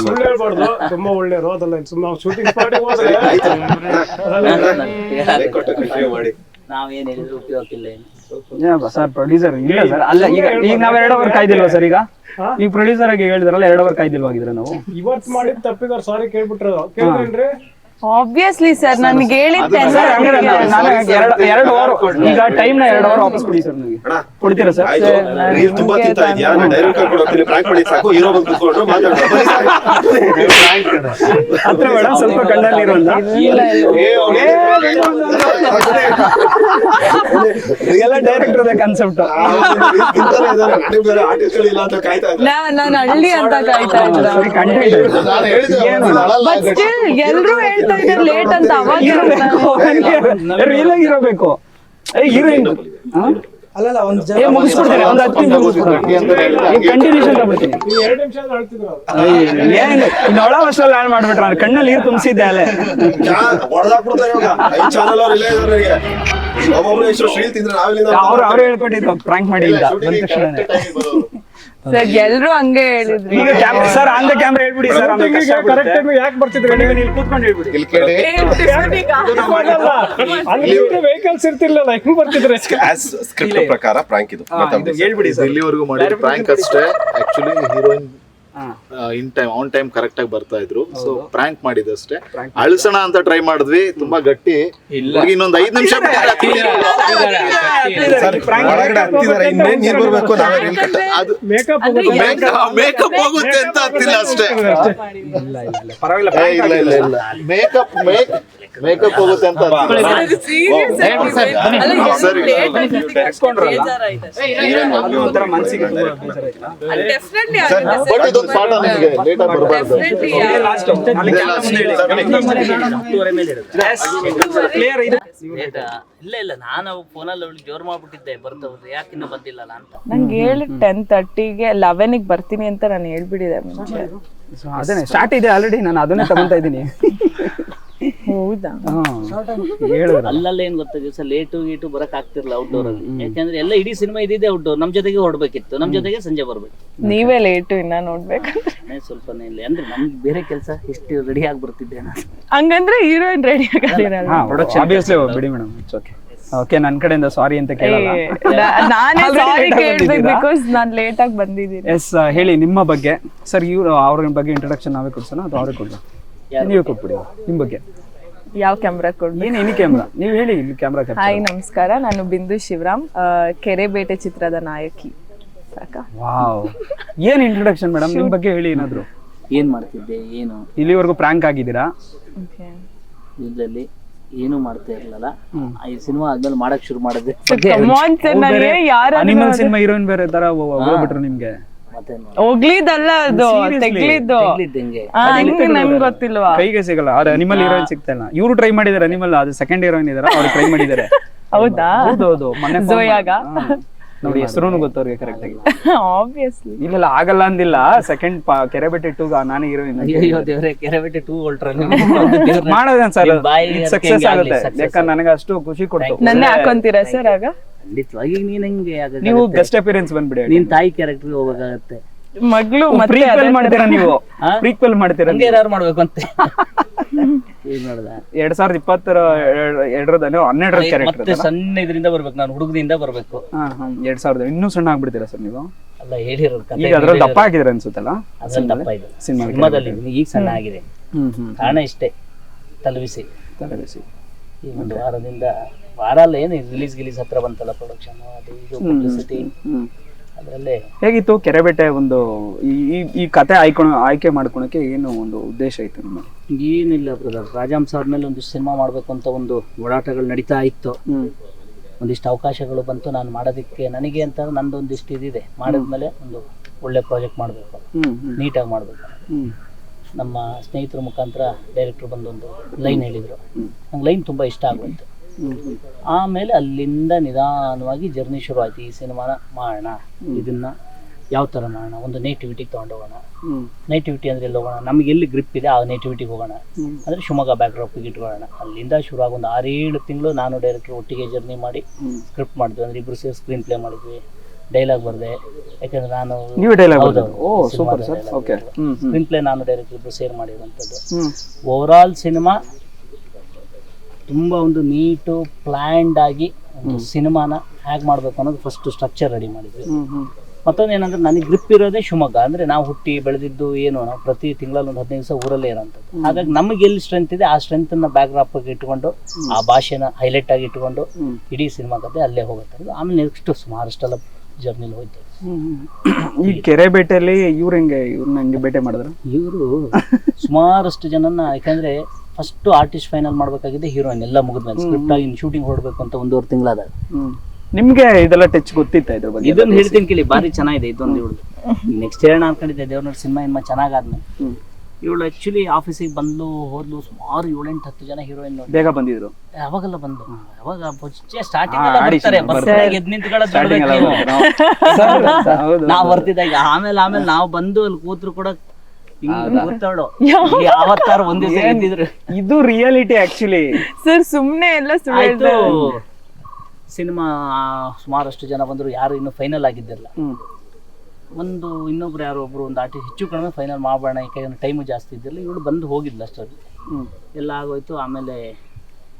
ಸುಳ್ಳು ಹೇಳ್ಬಾರ್ದು. ತುಂಬಾ ಒಳ್ಳೆ ರೋದಲ್ಲ ಸುಮ್ಮನೆ ಶೂಟಿಂಗ್ ಸ್ಪಾಟ್ ಹೋದ್ರೆ ನಾವೇನ್ ಹೇಳಿದ್ರು ಉಪಯೋಗಕ್ಕಿಲ್ಲ ಏನು? ಸರ್ ಪ್ರೊಡ್ಯೂಸರ್ ಇಲ್ಲ ಸರ್. ಅಲ್ಲ ಈಗ ಈಗ ನಾವ್ ಎರಡು ಅವರ್ ಕಾಯ್ದಿಲ್ವಾ ಸರ್ ಈಗ? ಈಗ ಪ್ರೊಡ್ಯೂಸರ್ ಆಗಿ ಹೇಳಿದ್ರಲ್ಲ ಎರಡು ಅವರ್ ಕಾಯ್ದಿಲ್ವಾಗಿದ್ರೆ ನಾವು? ಇವತ್ತು ಮಾಡಿದ ತಪ್ಪಿಗಾರ ಸಾರಿ ಕೇಳ್ಬಿಟ್ರು. ಕೇಳ್ಕೊಂಡ್ರಿ ಆಬ್ವಿಯಸ್ಲಿ ಸರ್ ನನ್ಗೆ ಹೇಳಿದ್ದೆ ಎರಡು ಈಗ ಟೈಮ್ನ ಎರಡು ಅವರ್ ವಾಪಸ್ ಕೊಡಿ ಸರ್ ನನಗೆ. ಅಣ್ಣ. ಕೊಡ್ತೀರಾ ಸರ್? ಆಯ್ತು. ರೀಲ್ ತುಂಬಾ ತಿಂತಾ ಇದೆಯಾ ನಾನು ಡೈರೆಕ್ಟ್ ಕರ್ಕೊಂಡು ಹೋಗ್ತೀನಿ ಪ್ರಾಂಕ್ ಮಾಡಿ ಸಾಕು. ಹೀರೋ ಬಂದು ಕೂತ್ಕೊಂಡ್ರು ಮಾತಾಡೋಣ ಬನ್ನಿ ಸರ್. ಹತ್ರ ಮೇಡಮ್ ಸ್ವಲ್ಪ ಕಣ್ಣಲ್ಲಿ ಎಲ್ಲ ಡೈರೆಕ್ಟರ್ ಕಾನ್ಸೆಪ್ಟ್. ನಾನು ಹಳ್ಳಿ ಅಂತ ಕಾಯ್ತಾ ಇದ್ದ. ಕಂಟೆಂಟ್ ಲೇಟ್ ಅಂತ ಅವಾಗ ರೀಲ್ ಇರಬೇಕು. ಹೀರೋಯಿನ್ ಏ ಮುಗಿಸ್ಬಿಡ್ತೀನಿ ಒಂದು ಹತ್ತು ನಿಮಿಷ ಮುಗಿಸ್ಬಿಡ್ತೇನೆ. ಕಂಟಿನ್ಯೂಷನ್ ತಗೊಳ್ತೀನಿ. ಏನು ಇನ್ನು ಒಳ ವರ್ಷದಲ್ಲಿ ಹಾಳು ಮಾಡ್ಬಿಟ್ರೆ ನಾನು ಕಣ್ಣಲ್ಲಿ ನೀರು ತುಂಬಿಸಿದ್ದೆ ಅಲ್ಲೇ. ಚಾ- ಹೊಡ್ದಾಕ್ಬಿಡ್ತಾರೆ ಇವಾಗ. ಐದ್ ಚಾನಲ್ ಅವ್ರು ಅವ್ರು ಅವ್ರು ಹೇಳ್ಕೊಟ್ಟಿದ್ದು ಪ್ರಾಂಕ್ ಮಾಡಿ ಇಲ್ಲ ಬಂದ ತಕ್ಷಣ ಸರ್ ಎಲ್ರು ಹಂಗೆ ಹೇಳಿದ್ರು. ಈಗ ಸರ್ ಆನ್ ದ ಕ್ಯಾಮ್ರಾ ಹೇಳ್ಬಿಡಿ ಸರ್ ಆಮೇಲೆ ಕಷ್ಟ ಕರೆಕ್ಟ್ ಟೈಮ್ ಯಾಕೆ ಬರ್ತಿದ್ರೆ ನೀವು? ಇಲ್ಲಿ ಕೂತ್ಕೊಂಡು ಹೇಳ್ಬಿಡಿ. ಇಲ್ಲಿ ಕೇಳಿ. ಅಲ್ಲಿ. ವೆಹಿಕಲ್ಸ್ ಇರ್ತಿರ್ಲಿಲ್ಲ ಹೆಂಗ್ ಬರ್ತಿದ್ರೆ ಸ್ಕ್ರಿಪ್ಟ್ ಪ್ರಕಾರ ಪ್ರಾಂಕ್ ಇದು. ಹೇಳ್ಬಿಡಿ ಸರ್. ಇಲ್ಲಿವರೆಗೂ ಮಾಡಿದ ಪ್ರಾಂಕ್ ಅಷ್ಟೇ. Actually heroine in time on time correct ಆಗಿ ಬರ್ತಾ ಇದ್ರು. So prank ಮಾಡಿದಷ್ಟೇ. ಅಳಿಸೋಣ ಅಂತ ಟ್ರೈ ಮಾಡಿದ್ವಿ ತುಂಬಾ ಗಟ್ಟಿ. ಇನ್ನೊಂದು ಐದ್ ನಿಮಿಷ ಮೇಕಪ್ ಹೋಗುತ್ತೆ. ಅಂತ ಹತ್ತಿಲ್ಲ ಅಷ್ಟೇ. ಇಲ್ಲ ಇಲ್ಲ ಇಲ್ಲ. ಪರವಾಗಿಲ್ಲ ಇಲ್ಲ ಇಲ್ಲ ಮೇಕಪ್ ಮೇಕ್ ಮೇಕಪ್ ಹೋಗುತ್ತೆ ಅಂತ? ಬಟ್ ಇದೊಂದು ಪಾಠ ನಿಮಗೆ. ಲೇಟ್ ಆಗಿ ಬರಬಾರ್ದು. ಇಲ್ಲ ಇಲ್ಲ. ನಾನು ಫೋನಲ್ಲಿ ಅವಳಿಗೆ ಜೋರ್ ಮಾಡ್ಬಿಟ್ಟಿದ್ದೆ. ಬರ್ತವ್ರು. ಯಾಕೆ ಇನ್ನೂ ಬಂದಿಲ್ಲ ಅಂತ. ನಂಗೆ ಹೇಳಿ ಟೆನ್ ತರ್ಟಿಗೆ ಲೆವೆನಿಗೆ ಬರ್ತೀನಿ ಅಂತ ನಾನು ಹೇಳ್ಬಿಟ್ಟಿದೆ ಅದನ್ನೇ. ಸ್ಟಾರ್ಟ್ ಇದೆ ಆಲ್ರೆಡಿ ನಾನು ಅದನ್ನೇ ತಗೊಂತಾ ಇದ್ದೀನಿ. ಹೌದಾ? ಹೇಳಿದ್ರ ಅಲ್ಲಲ್ಲ ಏನ್ ಗೊತ್ತಾ ದಿವಸ ಲೇಟು ಗೀಟು ಬರಕ್ ಆಗ್ತಿರ್ಲಿಲ್ಲ ಔಟ್ಡೋರ್ ಅಲ್ಲಿ. ಯಾಕಂದ್ರೆ ಎಲ್ಲ ಇಡೀ ಸಿನಿಮಾ ಇದಿದೆ ಔಟ್ಡೋರ್ ನಮ್ ಜೊತೆಗೆ ಹೊಡ್ಬೇಕಿತ್ತು. ನಮ್ ಜೊತೆಗೆ ಸಂಜೆ ಬರ್ಬೇಕು. ನೀವೇ ಲೇಟು ಇನ್ನ ನೋಡ್ಬೇಕು ನಾನೇ ಸ್ವಲ್ಪನೇ ಇಲ್ಲ. ಅಂದ್ರೆ ನಮ್ಗೆ ಬೇರೆ ಕೆಲಸ ಎಷ್ಟು ರೆಡಿ ಆಗಿ ಬರ್ತಿದ್ದೆ ನಾನು. ಹಂಗಂದ್ರೆ ಹೀರೋಯಿನ್ ರೆಡಿ ಆಗಿರಲ್ಲ ಆಬ್ವಿಯಸ್ಲಿ ಬಿಡಿ ಮೇಡಮ್ ಇಟ್ಸ್ ಓಕೆ ಓಕೆ ನನ್ನ ಕಡೆಯಿಂದ ಸಾರಿ ಅಂತ ಕೇಳಲ್ಲ. ನಾನೇ ಸಾರಿ ಕೇಳ್ಬೇಕು ಬಿಕಾಸ್ ನಾನ್ ಲೇಟ್ ಆಗಿ ಬಂದಿದ್ದೀನಿ. ಎಸ್ ಹೇಳಿ ನಿಮ್ಮ ಬಗ್ಗೆ. ಸರ್ ಇವ್ರು ಅವ್ರ ಬಗ್ಗೆ ಇಂಟ್ರೊಡಕ್ಷನ್ ನಾವೇ ಕೊಡ್ಸೋಣ? ಅಥವಾ ಅವರೇ ನೀವೇ ಕೊಟ್ಬಿಡಿ ನಿಮ್ಮ ಬಗ್ಗೆ. ಯಾವ ಕ್ಯಾಮ್ರಾ ಕೊಡ್ಬೇಕು? ಏನು ಎನಿ ಕ್ಯಾಮ್ರಾ ನೀವು ಹೇಳಿ ಇಲ್ಲಿ ಕ್ಯಾಮ್ರಾ ಹಾಯ್ ನಮಸ್ಕಾರ. ನಾನು ಬಿಂದು ಶಿವರಾಮ್. ಕೆರೆಬೇಟೆ ಕೆರೆ ಬೇಟೆ ಚಿತ್ರದ ನಾಯಕಿ. ಸಾಕಾ? ವಾವ್. ಏನ್ ಇಂಟ್ರೊಡಕ್ಷನ್ ಮೇಡಮ್ ನಿಮ್ಮ ಬಗ್ಗೆ ಹೇಳಿ ಏನಾದ್ರು. ಏನ್ ಮಾಡ್ತಿದ್ದೆ? ಏನು? ಇಲ್ಲಿವರೆಗೂ ಪ್ರಾಂಕ್ ಆಗಿದ್ದೀರಾ? ಇದರಲ್ಲಿ ಏನು ಮಾಡ್ತಾ ಇರ್ಲಿಲ್ಲ? ಈ ಸಿನಿಮಾ ಆದ್ಮೇಲೆ ಮಾಡಕ್ ಶುರು ಮಾಡಿದ್ದೆ ಯಾರು ಅನಿಮಲ್ ಸಿನಿಮಾ ಹೀರೋಯಿನ್ ಬೇರೆ ತರ ಹೋಗ್ಬಿಟ್ರು ನಿಮ್ಗೆ. ಮತ್ತೆ ಹೋಗ್ಲಿದ್ದಲ್ಲ ಅದು? ತೆಗ್ಲಿದ್ದು. ಹೆಂಗೆ ಹೆಂಗೆ ಗೊತ್ತಿಲ್ವಾ? ಕೈಗೆ ಸಿಗಲ್ಲ. ಅವ್ರ ಅನಿಮಲ್ ಹೀರೋಯಿನ್ ಸಿಗ್ತಾ ಇಲ್ಲ. ಇವರು ಟ್ರೈ ಮಾಡಿದಾರೆ ಅನಿಮಲ್ ಅದು ಸೆಕೆಂಡ್ ಹೀರೋಯಿನ್ ಇದಾರೆ ಅವ್ರು ಟ್ರೈ ಮಾಡಿದ್ದಾರೆ ಹೌದಾ? ಹೌದು ಹೌದು. ಮೊನ್ನೆ ಜೋಯಾಗ? ನೋಡಿ ಹೆಸರು ಗೊತ್ತವ್ರಿಗೆ ಕರೆಕ್ಟ್ ಆಗಿ. ಆಬ್ವಿಯಸ್ಲಿ ಇಲ್ಲ ಆಗಲ್ಲ ಅಂದಿಲ್ಲ. ಸೆಕೆಂಡ್ ಕೆರೆಬೆಟ್ಟಿ ಟೂ ನಾನೇ ಹೀರೋಯಿನ್ ಅಯ್ಯೋ ದೇವ್ರೆ ಕೆರೆ ಬಿಟ್ಟು ಟೂ ಹೊಲ್ಟ್ರ ಮಾಡೋದೇನ್ ಸರ್ ಸಕ್ಸಸ್ ಆಗುತ್ತೆ. ಯಾಕಂದ್ರೆ ನನಗೆ ಅಷ್ಟು ಖುಷಿ ಕೊಡ್ತು ನನ್ನೇ ಹಾಕೊಂತೀರಾ ಸರ್ ಆಗ? ಖಂಡಿತವಾಗಿ ನೀನ್ ಹೆಂಗೆ ನೀವು ಬೆಸ್ಟ್ ಗೆಸ್ಟ್ ಅಪಿಯರೆನ್ಸ್ ಬಂದ್ಬಿಡಿ ನೀನ್ ತಾಯಿ ಕ್ಯಾರೆಕ್ಟರ್ ಹೋಗ್ಬೇಕಾಗತ್ತೆ. ಮಗಳು ಮತ್ತೆ ಪ್ರೀಕ್ವೆಲ್ ಮಾಡ್ತೀರಾ ನೀವು? ಹಾ? ಪ್ರೀಕ್ವೆಲ್ ಮಾಡ್ತೀರಾ ಹಂಗೆ ಯಾರು ಮಾಡ್ಬೇಕು ಅಂತ. ಏನ್ ನೋಡ್ದ ಎರಡ್ ಸಾವಿರದ ಇಪ್ಪತ್ತರ ಎರಡರದ ಹನ್ನೆರಡರ ಮತ್ತೆ ಕ್ಯಾರೆಕ್ಟರ್ ಸಣ್ಣ ಇದರಿಂದ ಬರ್ಬೇಕು ನಾನು ಹುಡುಗದಿಂದ ಬರ್ಬೇಕು. ಎರಡ್ ಸಾವಿರದ ಇನ್ನೂ ಸಣ್ಣ ಆಗ್ಬಿಡ್ತೀರಾ ಸರ್ ನೀವು? ಅಲ್ಲ ಹೇಳಿರೋದು ಕತೆ ಈಗ ಅದ್ರಲ್ಲಿ ದಪ್ಪ ಆಗಿದ್ರೆ ಅನ್ಸುತ್ತಲ್ಲ? ಅದ್ರಲ್ಲಿ ದಪ್ಪ ಇದೆ. ಸಿನಿಮಾ ಸಿನಿಮಾದಲ್ಲಿ ಈಗ ಸಣ್ಣ ಆಗಿದೆ. ಹ್ಮ್ ಹ್ಮ್ ಕಾರಣ ಇಷ್ಟೇ ತಲುಪಿಸಿ. ತಲುವಿಸಿ ಈ ಒಂದು ವಾರದಿಂದ ವಾರ ಅಲ್ಲ ಏನು ರಿಲೀಸ್ ಗಿಲೀಸ್ ಹತ್ರ ಬಂತಲ್ಲ ಪ್ರೊಡಕ್ಷನ್ ಅದು ಇದು ಪಬ್ಲಿಸಿಟಿ ಹ್ಮ್. ಅದರಲ್ಲೇ ಹೇಗಿತ್ತು ಕೆರೆಬೇಟೆ ಒಂದು ಈ ಈ- ಈ ಕತೆ ಆಯ್ಕೊಂಡು ಆಯ್ಕೆ ಮಾಡ್ಕೊಳಕ್ಕೆ ಏನು ಒಂದು ಉದ್ದೇಶ ಇತ್ತು ಏನಿಲ್ಲ ಬ್ರದರ್ ರಾಜಾಂಸ್ ಮೇಲೆ ಒಂದಿಷ್ಟು ಸಿನಿಮಾ ಮಾಡಬೇಕು ಅಂತ ಒಂದು ಓಡಾಟಗಳು ನಡೀತಾ ಇತ್ತು. ಒಂದಿಷ್ಟು ಅವಕಾಶಗಳು ಬಂತು ನಾನು ಮಾಡೋದಕ್ಕೆ ನನಗೆ ಅಂತ ನಂದು ಒಂದಿಷ್ಟು ಇದಿದೆ. ಮಾಡಿದ್ಮೇಲೆ ಒಂದು ಒಳ್ಳೆ ಪ್ರಾಜೆಕ್ಟ್ ಮಾಡಬೇಕು. ಹ್ಮ್ ಹ್ಮ್. ನೀಟಾಗಿ ಮಾಡಬೇಕು. ಹ್ಮ್. ನಮ್ಮ ಸ್ನೇಹಿತರ ಮುಖಾಂತರ ಡೈರೆಕ್ಟರ್ ಬಂದು ಒಂದು ಲೈನ್ ಹೇಳಿದರು. ನಂಗೆ ಲೈನ್ ತುಂಬ ಇಷ್ಟ ಆಗೋಯ್ತು. ಹ್ಮ್ ಆಮೇಲೆ ಅಲ್ಲಿಂದ ನಿಧಾನವಾಗಿ ಜರ್ನಿ ಶುರು ಆಯ್ತು ಈ ಸಿನಿಮಾನ ಮಾಡೋಣ. ಇದನ್ನ ಯಾವ ಥರ ಮಾಡೋಣ? ಒಂದು ನೇಟಿವಿಟಿಗೆ ತೊಗೊಂಡೋಗೋಣ. ನೇಟಿವಿಟಿ ಅಂದ್ರೆ ಎಲ್ಲಿ ಹೋಗೋಣ? ನಮ್ಗೆ ಎಲ್ಲಿ ಗ್ರಿಪ್ ಇದೆ ಆ ನೇಟಿವಿಟಿಗೆ ಹೋಗೋಣ. ಅಂದ್ರೆ ಶಿವಮೊಗ್ಗ ಬ್ಯಾಕ್ಡ್ರಾಪಿಗೆ ಇಟ್ಕೊಳ್ಳೋಣ. ಅಲ್ಲಿಂದ ಶುರು ಆಗಿ ಒಂದು ಆರೇಳು ತಿಂಗಳು ನಾನು ಡೈರೆಕ್ಟರ್ ಒಟ್ಟಿಗೆ ಜರ್ನಿ ಮಾಡಿ. ಸ್ಕ್ರಿಪ್ಟ್ ಮಾಡಿದ್ವಿ. ಅಂದ್ರೆ ಇಬ್ರು ಸೇರಿ ಸ್ಕ್ರೀನ್ ಪ್ಲೇ ಮಾಡಿದ್ವಿ. ಡೈಲಾಗ್ ಬರ್ದೆ. ಯಾಕಂದ್ರೆ ನಾನು ನೀವು ಡೈಲಾಗ್ ಸ್ಕ್ರೀನ್ ಪ್ಲೇ ನಾನು ಡೈರೆಕ್ಟ್ ಇಬ್ರು ಸೇರ್ ಮಾಡಿರುವಂಥದ್ದು. ಓವರ್ ಆಲ್ ಸಿನಿಮಾ ತುಂಬ ಒಂದು ನೀಟು ಪ್ಲ್ಯಾಂಡ್ ಆಗಿ ಒಂದು ಸಿನಿಮಾನ ಹ್ಯಾಗ್ ಮಾಡಬೇಕು ಅನ್ನೋದು ಫಸ್ಟ್ ಸ್ಟ್ರಕ್ಚರ್ ರೆಡಿ ಮಾಡಿದ್ವಿ. ಮತ್ತೊಂದು ಏನಂದ್ರೆ ನನಗೆ ಗ್ರಿಪ್ ಇರೋದೇ ಶಿವಮೊಗ್ಗ. ಅಂದ್ರೆ ನಾವು ಹುಟ್ಟಿ ಬೆಳೆದಿದ್ದು ಏನು ನಾವು ಪ್ರತಿ ತಿಂಗಳಲ್ಲಿ ಒಂದು ಹದಿನೈದು ದಿವಸ ಊರಲ್ಲೇ ಇರೋಂಥದ್ದು. ಹಾಗಾಗಿ ನಮಗೆ ಎಲ್ಲಿ ಸ್ಟ್ರೆಂತ್ ಇದೆ ಆ ಸ್ಟ್ರೆಂತನ್ನು ಬ್ಯಾಕ್ ಇಟ್ಕೊಂಡು ಆ ಭಾಷೆನ ಹೈಲೈಟ್ ಆಗಿ ಇಟ್ಕೊಂಡು. ಇಡೀ ಸಿನಿಮಾ ಕತೆ ಅಲ್ಲೇ ಹೋಗುತ್ತೆ ಆಮೇಲೆ ನೆಕ್ಸ್ಟ್ ಸುಮಾರಷ್ಟೆಲ್ಲ ಜರ್ನಿಲಿ ಹೋಯ್ತು. ಈ ಕೆರೆ ಬೇಟೆಯಲ್ಲಿ ಇವ್ರು ಹೆಂಗೆ ಇವ್ರನ್ನ ಹೆಂಗೆ ಬೇಟೆ ಮಾಡಿದ್ರು? ಇವರು ಸುಮಾರಷ್ಟು ಜನನ ಯಾಕಂದ್ರೆ ಫಸ್ಟ್ ಆರ್ಟಿಸ್ಟ್ ಫೈನಲ್ ಮಾಡಬೇಕಾಗಿದೆ ಹೀರೋಯಿನ್ ಎಲ್ಲ ಮುಗಿದ್ಮೇಲೆ ಸ್ಕ್ರಿಪ್ಟ್ ಆಗಿ ಶೂಟಿಂಗ್ ಹೊರಡಬೇಕು ಅಂತ ಒಂದೂವರೆ ತಿಂಗಳಾದ. ಹ್ಮ್. ನಿಮ್ಗೆ ಇದೆಲ್ಲ ಟಚ್ ಗೊತ್ತಿತ್ತ ಇದ್ರ ಬಗ್ಗೆ? ಇದೊಂದು ಹೇಳ್ತೀನಿ ಕೇಳಿ ಬಾರಿ ಚೆನ್ನಾಗಿದೆ ಇದೊಂದು ಇವಳು ನೆಕ್ಸ್ಟ್ ಹೇಳೋಣ ಅನ್ಕೊಂಡಿದ್ದೆ ದೇವ್ರ ಸಿನಿಮಾ ಇನ್ಮ ಚೆನ್ನಾಗಾದ್ಮೇಲೆ. ಇವಳು ಆಕ್ಚುಲಿ ಆಫೀಸಿಗೆ ಬಂದು ಹೋದ್ಲು ಸುಮಾರು ಏಳೆಂಟು ಹತ್ತು ಜನ ಹೀರೋಯಿನ್ ನೋಡಿ. ಬೇಗ ಬಂದಿದ್ರು? ಯಾವಾಗೆಲ್ಲ ಬಂದು ಯಾವಾಗ ಸ್ಟಾರ್ಟಿಂಗ್ ಎದ್ ನಿಂತ್ಕೊಳ್ಳೋದು ನೀವು. ಬರ್ತಿದ್ದಾಗ ಆಮೇಲೆ ಆಮೇಲೆ ನಾವು ಬಂದು ಅಲ್ಲಿ ಕೂತ್ರು ಕೂಡ ಯಾವತ್ತಾರ ಒಂದ್ ಇದು ರಿಯಾಲಿಟಿ ಆಕ್ಚುಲಿ ಸರ್ ಸುಮ್ನೆ ಎಲ್ಲ ಸುಳ್ಳು ಹೇಳ್ತಾರೆ. ಸಿನಿಮಾ ಸುಮಾರಷ್ಟು ಜನ ಬಂದ್ರು ಯಾರು ಇನ್ನು ಫೈನಲ್ ಆಗಿದ್ದಿಲ್ಲ. ಒಂದು ಇನ್ನೊಬ್ರು ಯಾರೋ ಒಬ್ರು ಒಂದು ಆರ್ಟಿಸ್ಟ್ ಹೆಚ್ಚು ಕಡಿಮೆ ಫೈನಲ್ ಮಾಡೋಣ ಯಾಕಂದ್ರೆ ಟೈಮು ಜಾಸ್ತಿ ಇದ್ದಿಲ್ಲ. ಇವಳು ಬಂದು ಹೋಗಿದ್ಲು ಅಷ್ಟರಲ್ಲಿ ಎಲ್ಲ ಆಗೋಯ್ತು. ಆಮೇಲೆ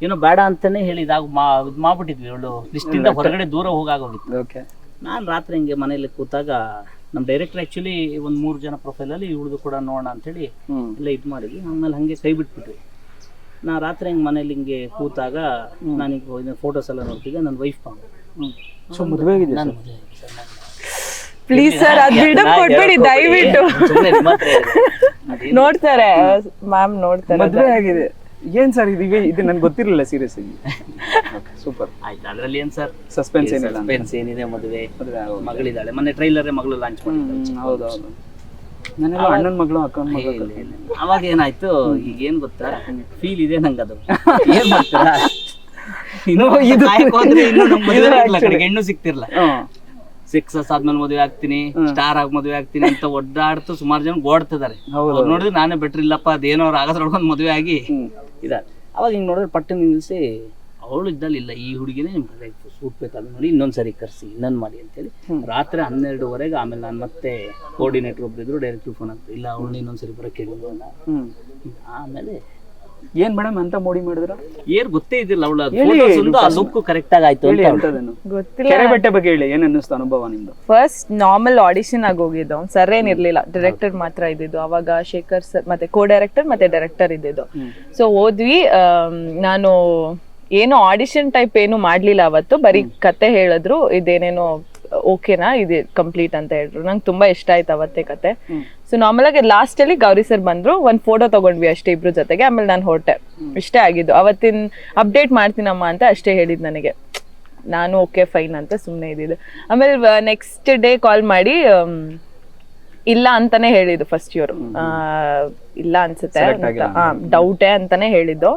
ಏನೋ ಬೇಡ ಅಂತಾನೆ ಹೇಳಿ ಇದಾಗ ಮಾ ಇದು ಮಾಡ್ಬಿಟ್ಟಿದ್ವಿ ಇವಳು. ಲಿಸ್ಟಿಂದ ಹೊರಗಡೆ ದೂರ ಹೋಗಾಗೋಗಿತ್ತು. ಓಕೆ ನಾನು ರಾತ್ರಿ ಹಿಂಗೆ ಮನೇಲಿ ಕೂತಾಗ ನಮ್ಮ ಡೈರೆಕ್ಟರ್ ಆ್ಯಕ್ಚುಲಿ ಒಂದು ಮೂರು ಜನ ಪ್ರೊಫೈಲಲ್ಲಿ ಇವಳದು ಕೂಡ ನೋಡೋಣ ಅಂತೇಳಿ ಹ್ಮ್. ಎಲ್ಲ ಇದು ಮಾಡಿದ್ವಿ. ಆಮೇಲೆ ಹಂಗೆ ಕೈ ಬಿಟ್ಬಿಟ್ವಿ. ನಾ ರಾತ್ರಿ ಹಿಂಗೆ ಮನೇಲಿ ಹಿಂಗೆ ಕೂತಾಗ ನನಗೆ ಫೋಟೋಸ್ ಎಲ್ಲ ನೋಡ್ತಿದ್ದೆ ನನ್ನ ವೈಫ್ ಬಂದು ಸೊ ಮದುವೆ ಆಗಿದೆ ನಾನು. ಪ್ಲೀಸ್ ಸರ್ ಅದ್ ಬಿಲ್ಡಪ್ ಕೊಡ್ಬೇಡಿ ದಯವಿಟ್ಟು. ನೋಡ್ತಾರೆ ಮ್ಯಾಮ್ ನೋಡ್ತಾರೆ. ಮದುವೆ ಆಗಿದೆ. ಏನ್ ಸರ್ ಇದು ಇದು ನನ್ಗೆ ಗೊತ್ತಿರಲಿಲ್ಲ ಸೀರಿಯಸ್ ಆಗಿ ಸೂಪರ್ ಆಯ್ತು ಅದ್ರಲ್ಲಿ ಏನ್ ಸರ್ ಸಸ್ಪೆನ್ಸ್ ಏನಿಲ್ಲ ಸಸ್ಪೆನ್ಸ್ ಏನಿದೆ ಮದುವೆ? ಮದುವೆ ಆಗೋದು. ಮಗಳಿದ್ದಾಳೆ. ಮೊನ್ನೆ ಟ್ರೈಲರೇ ಮಗಳು ಲಾಂಚ್ ಹ್ಮ್, ಹೌದು ಹೌದು. ನಾನೆಲ್ಲ ಅಣ್ಣನ ಮಗಳು ಅಕ್ಕನ ಮಗಳು ಇಲ್ಲ, ಇಲ್ಲ. ಅವಾಗ ಏನಾಯ್ತು? ಈಗ ಏನ್ ಗೊತ್ತಾ? ಫೀಲ್ ಇದೆ ನಂಗೆ ಅದು ಏನ್ ಮಾಡ್ತೀರಾ? ಇನ್ನು ಇದು ಹೋದ್ರೆ ಇನ್ನು ನಮ್ ಮದುವೆ ಆಗಿಲ್ಲ ಕಡೆಗೆ ಹೆಣ್ಣು ಸಿಕ್ತಿರ್ಲ. ಹ್ಮ್. ಸಕ್ಸಸ್ ಆದ್ಮೇಲೆ ಮದುವೆ ಆಗ್ತೀನಿ. ಸ್ಟಾರ್ ಆಗಿ ಮದುವೆ ಆಗ್ತೀನಿ ಅಂತ ಒಡ್ಡಾಡ್ತು ಸುಮಾರು ಜನ ಓಡ್ತಿದ್ದಾರೆ. ಹೌದು. ಅವ್ರು ನೋಡಿದ್ರೆ ನಾನೇ ಬೆಟ್ರ್ ಇಲ್ಲಪ್ಪ. ಅದೇನೋ ಅವ್ರು ಆಗೋದ್ರೊಳಗೊಂದು ಮದುವೆ ಆಗಿ ಹ್ಮ್. ಇದಾರೆ. ಅವಾಗ ಹಿಂಗ್ ನೋಡಿದ್ರೆ ಪಟ್ಟಿ ನಿಲ್ಲಿಸಿ ಅವಳು ಇದ್ದಲ್ಲಿ ಇಲ್ಲ. ಈ ಹುಡುಗಿನೇ ನಿಮ್ಗೆ ಸೂಟ್ ಬೇಕಾದ ನೋಡಿ ಇನ್ನೊಂದ್ಸರಿ ಕರ್ಸಿ ಇನ್ನೊಂದು ಮಾಡಿ ಅಂತೇಳಿ ರಾತ್ರಿ ಹನ್ನೆರಡುವರೆಗೆ ಆಮೇಲೆ ನಾನು ಮತ್ತೆ ಕೋಆರ್ಡಿನೇಟರ್ ಒಬ್ಬರಿದ್ರು ಡೈರೆಕ್ಟ್ರು ಫೋನ್ ಆಗ್ತದೆ ಇಲ್ಲ ಅವಳನ್ನ ಇನ್ನೊಂದ್ಸರಿ ಬರೋಕ್ಕೆ ಹೇಳಿಲ್ಲ ಹ್ಮ್. ಆಮೇಲೆ ಏನ್ ಮೇಡಮ್ ಅಂತ ಮೋಡಿ ಮಾಡಿದ್ರ? ಏನ್ ಗೊತ್ತೇ ಇದಿಲ್ಲ ಅವಳ. ಲುಕ್ ಕರೆಕ್ಟ್ ಆಗಿ ಆಯ್ತು ಹೇಳಿ ಕೆರೆ ಬೆಟ್ಟ ಬಗ್ಗೆ ಹೇಳಿ ಏನ್ ಅನ್ನಿಸ್ತು ಅನುಭವ ನಿಮ್ದು? ಫಸ್ಟ್ ನಾರ್ಮಲ್ ಆಡಿಷನ್ ಆಗಿ ಹೋಗಿದ್ದು. ಸರ್ ಏನಿರ್ಲಿಲ್ಲ ಡೈರೆಕ್ಟರ್ ಮಾತ್ರ ಇದ್ದಿದ್ದು. ಅವಾಗ ಶೇಖರ್ ಸರ್ ಮತ್ತೆ ಕೋ ಡೈರೆಕ್ಟರ್ ಮತ್ತೆ ಡೈರೆಕ್ಟರ್ ಇದ್ದಿದ್ದು. ಸೊ ಹೋದ್ವಿ ನಾನು ಏನು ಆಡಿಷನ್ ಟೈಪ್ ಏನು ಮಾಡ್ಲಿಲ್ಲ ಅವತ್ತು. ಬರೀ ಕತೆ ಹೇಳಿದ್ರು ಇದೇನೇನೋ ಓಕೆನಾ ಇದು ಕಂಪ್ಲೀಟ್ ಅಂತ ಹೇಳಿದ್ರು. ನಂಗೆ ತುಂಬಾ ಇಷ್ಟ ಆಯ್ತು ಅವತ್ತೇ ಕತೆ. ಸೊ ನಾರ್ಮಲ್ ಆಗಿ ಲಾಸ್ಟ್ ಅಲ್ಲಿ ಗೌರಿ ಸರ್ ಬಂದ್ರು ಒಂದ್ ಫೋಟೋ ತಗೊಂಡ್ವಿ ಅಷ್ಟೇ ಇಬ್ರು ಜೊತೆಗೆ. ಆಮೇಲೆ ನಾನು ಹೊರಟೆ. ಇಷ್ಟೇ ಆಗಿದ್ದು. ಅವತ್ತಿನ ಅಪ್ಡೇಟ್ ಮಾಡ್ತೀನಮ್ಮ ಅಂತ ಅಷ್ಟೇ ಹೇಳಿದ್ ನನಗೆ. ನಾನು ಓಕೆ ಫೈನ್ ಅಂತ ಸುಮ್ಮನೆ ಇದ್ದಿದ್ದು. ಆಮೇಲೆ ನೆಕ್ಸ್ಟ್ ಡೇ ಕಾಲ್ ಮಾಡಿ ಇಲ್ಲ ಅಂತಾನೆ ಹೇಳಿದ್ದು ಫಸ್ಟ್ ಇಯರ್ ಇಲ್ಲ ಅನ್ಸುತ್ತೆ. ಡೌಟೇ ಅಂತಾನೆ ಹೇಳಿದ್ದು.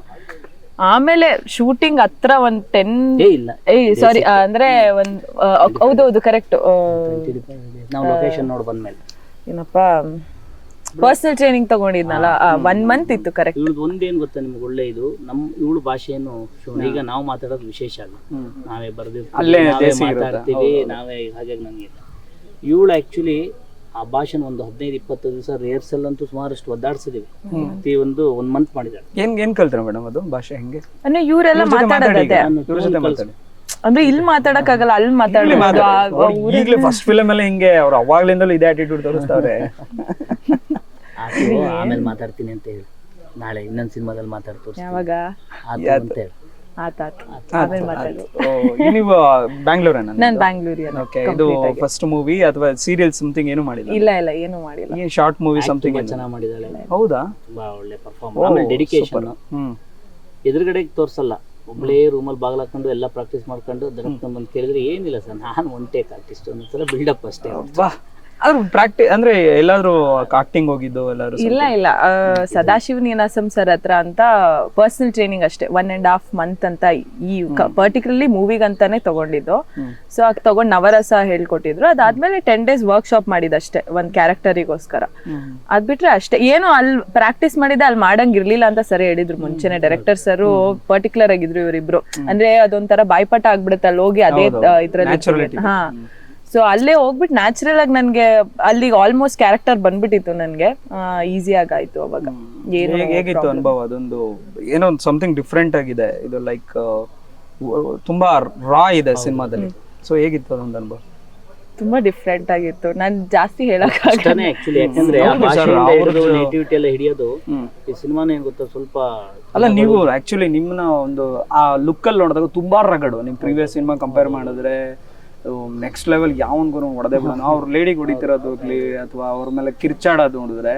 ಆಮೇಲೆ ಶೂಟಿಂಗ್ ಹತ್ರ ಒಂದ್ ಟೆನ್ ಏ ಇಲ್ಲ. ಏ ಸಾರಿ ಅಂದ್ರೆ ಒಂದ್ ಹೌದೌದು ಕರೆಕ್ಟ್ ನಾವು ಲೊಕೇಶನ್ ನೋಡಿ ಬಂದ್ಮೇಲೆ. ಏನಪ್ಪ? ಪರ್ಸನಲ್ ಟ್ರೈನಿಂಗ್ ತಗೊಂಡಿದ್ನಲ್ಲ? ಒನ್ ಮಂತ್ ಇತ್ತು ಕರೆಕ್ಟ್ ಒಂದೇನ್ ಒಂದೇನು ಗೊತ್ತಾ ನಿಮ್ಗೆ ಒಳ್ಳೆ ಇದು? ನಮ್ಮ ಇವಳು ಭಾಷೆಯನ್ನು ಶೋ- ಈಗ ನಾವು ಮಾತಾಡೋದು ವಿಶೇಷ ಅಲ್ಲ ನಾವೇ ಬರ್ದಿರ್ತೀವಿ ನಾವೇ ಮಾತಾಡ್ತೀವಿ ನಾವೇ ಹಾಗಾಗಿ ನನಗೆ ಇವಳು ಆ್ಯಕ್ಚುಲಿ ಆ ಭಾಷೆನ ಒಂದು ಹದಿನೈದು ಇಪ್ಪತ್ತು ದಿವಸ ರಿಹರ್ಸಲ್ ಅಂತೂ ಸುಮಾರಷ್ಟು ಒದ್ದಾಡ್ಸಿದೀವಿ. ಪ್ರತಿ ಒಂದು ಒಂದ್ ಮಂತ್ ಮಾಡಿದ್ದಾರೆ. ಏನ್ ಏನ್ ಕಲ್ತ್ರ ಮೇಡಮ್ ಅದು ಭಾಷೆ ಹೆಂಗೆ? ಅಂದ್ರೆ ಇವರೆಲ್ಲ ಮಾತಾಡೋದೈತೆ. ಇವ್ರ ಜೊತೆ ಮಾತಾಡಿ. ಅಂದ್ರೆ ಇಲ್ಲಿ ಮಾತಾಡಕ್ಕಾಗಲ್ಲ ಅಲ್ಲಿ ಮಾತಾಡೋದು. ಆ- ಆ ಊರಲ್ಲಿ- ಈಗಲೇ ಫಸ್ಟ್ ಫಿಲಮ್ ಎಲ್ಲ ಹಿಂಗೆ ಅವ್ರು ಅವಾಗ್ಲಿಂದಲೂ ಇದೆ ಆಟಿಟ್ಯೂಡ್ ತೋರಿಸ್ತಾವ್ರೆ. ಆಮೇಲೆ ಮಾತಾಡ್ತೀನಿ ಅಂತ ಹೇಳಿ. ನಾಳೆ ಇನ್ನೊಂದ್ ಸಿನಿಮಾದಲ್ಲಿ ಮಾತಾಡ್ತೋರ್ಸ್ ಯಾವಾಗ? ಆತು ಅಂತ ಹೇಳಿ. ಆತಾತ ಆಮೇಲೆ ಮಾತಾಡು ನೀವು ಬ್ಯಾಂಗ್ಳೂರೇನ ನಾನು ಬ್ಯಾಂಗ್ಳೂರಿಯಲ್ಲ ಓಕೆ ಇದು ಫಸ್ಟ್ ಮೂವಿ ಅಥವಾ ಸೀರಿಯಲ್ ಸಮಥಿಂಗ್ ಏನು ಮಾಡಿಲ್ಲ? ಇಲ್ಲ ಇಲ್ಲ ಏನು ಮಾಡಿಲ್ಲ. ಏನ್ ಶಾರ್ಟ್ ಮೂವಿ ಸಮಥಿಂಗ್ ಚೆನ್ನಾಗಿ ಮಾಡಿದಾಳೆ ಹೌದಾ? ತುಂಬಾ ಒಳ್ಳೆ ಪರ್ಫಾರ್ಮ್ ಆಮೇಲೆ ಡೆಡಿಕೇಶನ್ ಹ್ಮ್. ಎದುರುಗಡೆ ತೋರ್ಸಲ್ಲ. ಒಬ್ಳೇ ರೂಮಲ್ಲಿ ಬಾಗಿಲು ಹಾಕೊಂಡು ಎಲ್ಲ ಪ್ರಾಕ್ಟೀಸ್ ಮಾಡ್ಕೊಂಡು ದಡಕ್ಕೊಂಡ್ ಬಂದು ಕೇಳಿದ್ರೆ ಏನಿಲ್ಲ ಸರ್ ನಾನು ಒನ್ ಟೇಕ್ ಆರ್ಟಿಸ್ಟ್ ಒಂದೊಂದ್ಸಲ ಬಿಲ್ಡಪ್ ಅಷ್ಟೇ. ಬಾ ಆದ್ರೂ ಪ್ರಾಕ್ಟಿ ಅಂದ್ರೆ ಎಲ್ಲಾದ್ರೂ ಆಕ್ಟಿಂಗ್ ಹೋಗಿದ್ದು ಎಲ್ಲರೂ ಇಲ್ಲ ಇಲ್ಲ. ಸದಾಶಿವ ನೀನಾಸಂ ಸರ್ ಹತ್ರ ಅಂತ ಪರ್ಸನಲ್ ಟ್ರೈನಿಂಗ್ ಅಷ್ಟೇ. ಒನ್ ಅಂಡ್ ಹಾಫ್ ಮಂತ್ ಅಂತ ಈ ಪರ್ಟಿಕ್ಯುಲರ್ಲಿ ಮೂವಿಗಂತಾನೆ ತಗೊಂಡಿದ್ದು. ಸೊ ಅದ್ ತಗೊಂಡ್ ನವರಸ ಹೇಳ್ಕೊಟ್ಟಿದ್ರು. ಅದಾದ್ಮೇಲೆ ಟೆನ್ ಡೇಸ್ ವರ್ಕ್ಶಾಪ್ ಮಾಡಿದಷ್ಟೇ ಒಂದ್ ಕ್ಯಾರೆಕ್ಟರಿಗೋಸ್ಕರ ಅದ್ ಬಿಟ್ರೆ ಅಷ್ಟೇ. ಏನು ಅಲ್ಲಿ ಪ್ರಾಕ್ಟೀಸ್ ಮಾಡಿದೆ ಅಲ್ಲಿ ಮಾಡಂಗ್ ಇರ್ಲಿಲ್ಲ ಅಂತ ಸರಿ ಹೇಳಿದ್ರು ಮುಂಚೆನೆ. ಡೈರೆಕ್ಟರ್ ಸರ್ ಪರ್ಟಿಕ್ಯುಲರ್ ಆಗಿದ್ರು ಇವರಿಬ್ರು. ಅಂದ್ರೆ ಅದೊಂಥರ ಬಾಯ್ಪಾಟ ಆಗ್ಬಿಡುತ್ತೆ. ಅಲ್ಲಿ ಹೋಗಿ ಅದೇ. ಇದ್ರಲ್ಲಿ. ಹಾ. ಸೊ ಅಲ್ಲೇ ಹೋಗ್ಬಿಟ್ಟು ನ್ಯಾಚುರಲ್ ಆಗಿ ನನ್ಗೆ ಅಲ್ಲಿಗೆ ಆಲ್ಮೋಸ್ಟ್ ಕ್ಯಾರೆಕ್ಟರ್ ಬಂದ್ಬಿಟ್ಟಿತ್ತು ನನಗೆ. ಈಸಿ ಆಗಾಯ್ತು ಅವಾಗ. ಏನು ಹೇಗಿತ್ತು ಅನುಭವ? ಅದೊಂದು ಏನೋ ಒಂದು ಸಮಥಿಂಗ್ ಡಿಫ್ರೆಂಟ್ ಆಗಿದೆ. ಇದು ಲೈಕ್ ತುಂಬಾ ರಾ ಇದೆ ಸಿನಿಮಾದಲ್ಲಿ. ಸೊ ಹೇಗಿತ್ತು ಅದೊಂದು ಅನುಭವ? ತುಂಬಾ ಡಿಫ್ರೆಂಟ್ ಆಗಿತ್ತು. ನಾನ್ ಜಾಸ್ತಿ ಹೇಳಕ್ಕಾಗಲ್ಲ ಆಗ್ತಾನೆ ಆಕ್ಚುಲಿ ಯಾಕಂದ್ರೆ ಆ ಭಾಷೆಯಿಂದ ಹಿಡಿದು ನೇಟಿವಿಟಿ ಎಲ್ಲ ಹಿಡಿಯೋದು. ಈ ಸಿನಿಮಾನ ಏನ್ ಗೊತ್ತಾ ಸ್ವಲ್ಪ ಅಲ್ಲ ನೀವು ಆಕ್ಚುಲಿ ನಿಮ್ಮನ್ನ ಒಂದು ಆ ಲುಕ್ ಅಲ್ಲಿ ನೋಡಿದಾಗ ತುಂಬಾ ರಗಡು. ನಿಮ್ ಪ್ರೀವಿಯಸ್ ಸಿನಿಮಾ ಕಂಪೇರ್ ಮಾಡಿದ್ರೆ ನೆಕ್ಸ್ಟ್ ಲೆವೆಲ್ ಯಾವನ್ಗೂ ಹೊಡೆದೇ ಬಿಡೋಣ ಅವ್ರ ಲೇಡಿಗೆ ಹೊಡಿತಿರೋದು ಆಗಲಿ ಅಥವಾ ಅವ್ರ ಮೇಲೆ ಕಿರ್ಚಾಡೋದು ನೋಡಿದ್ರೆ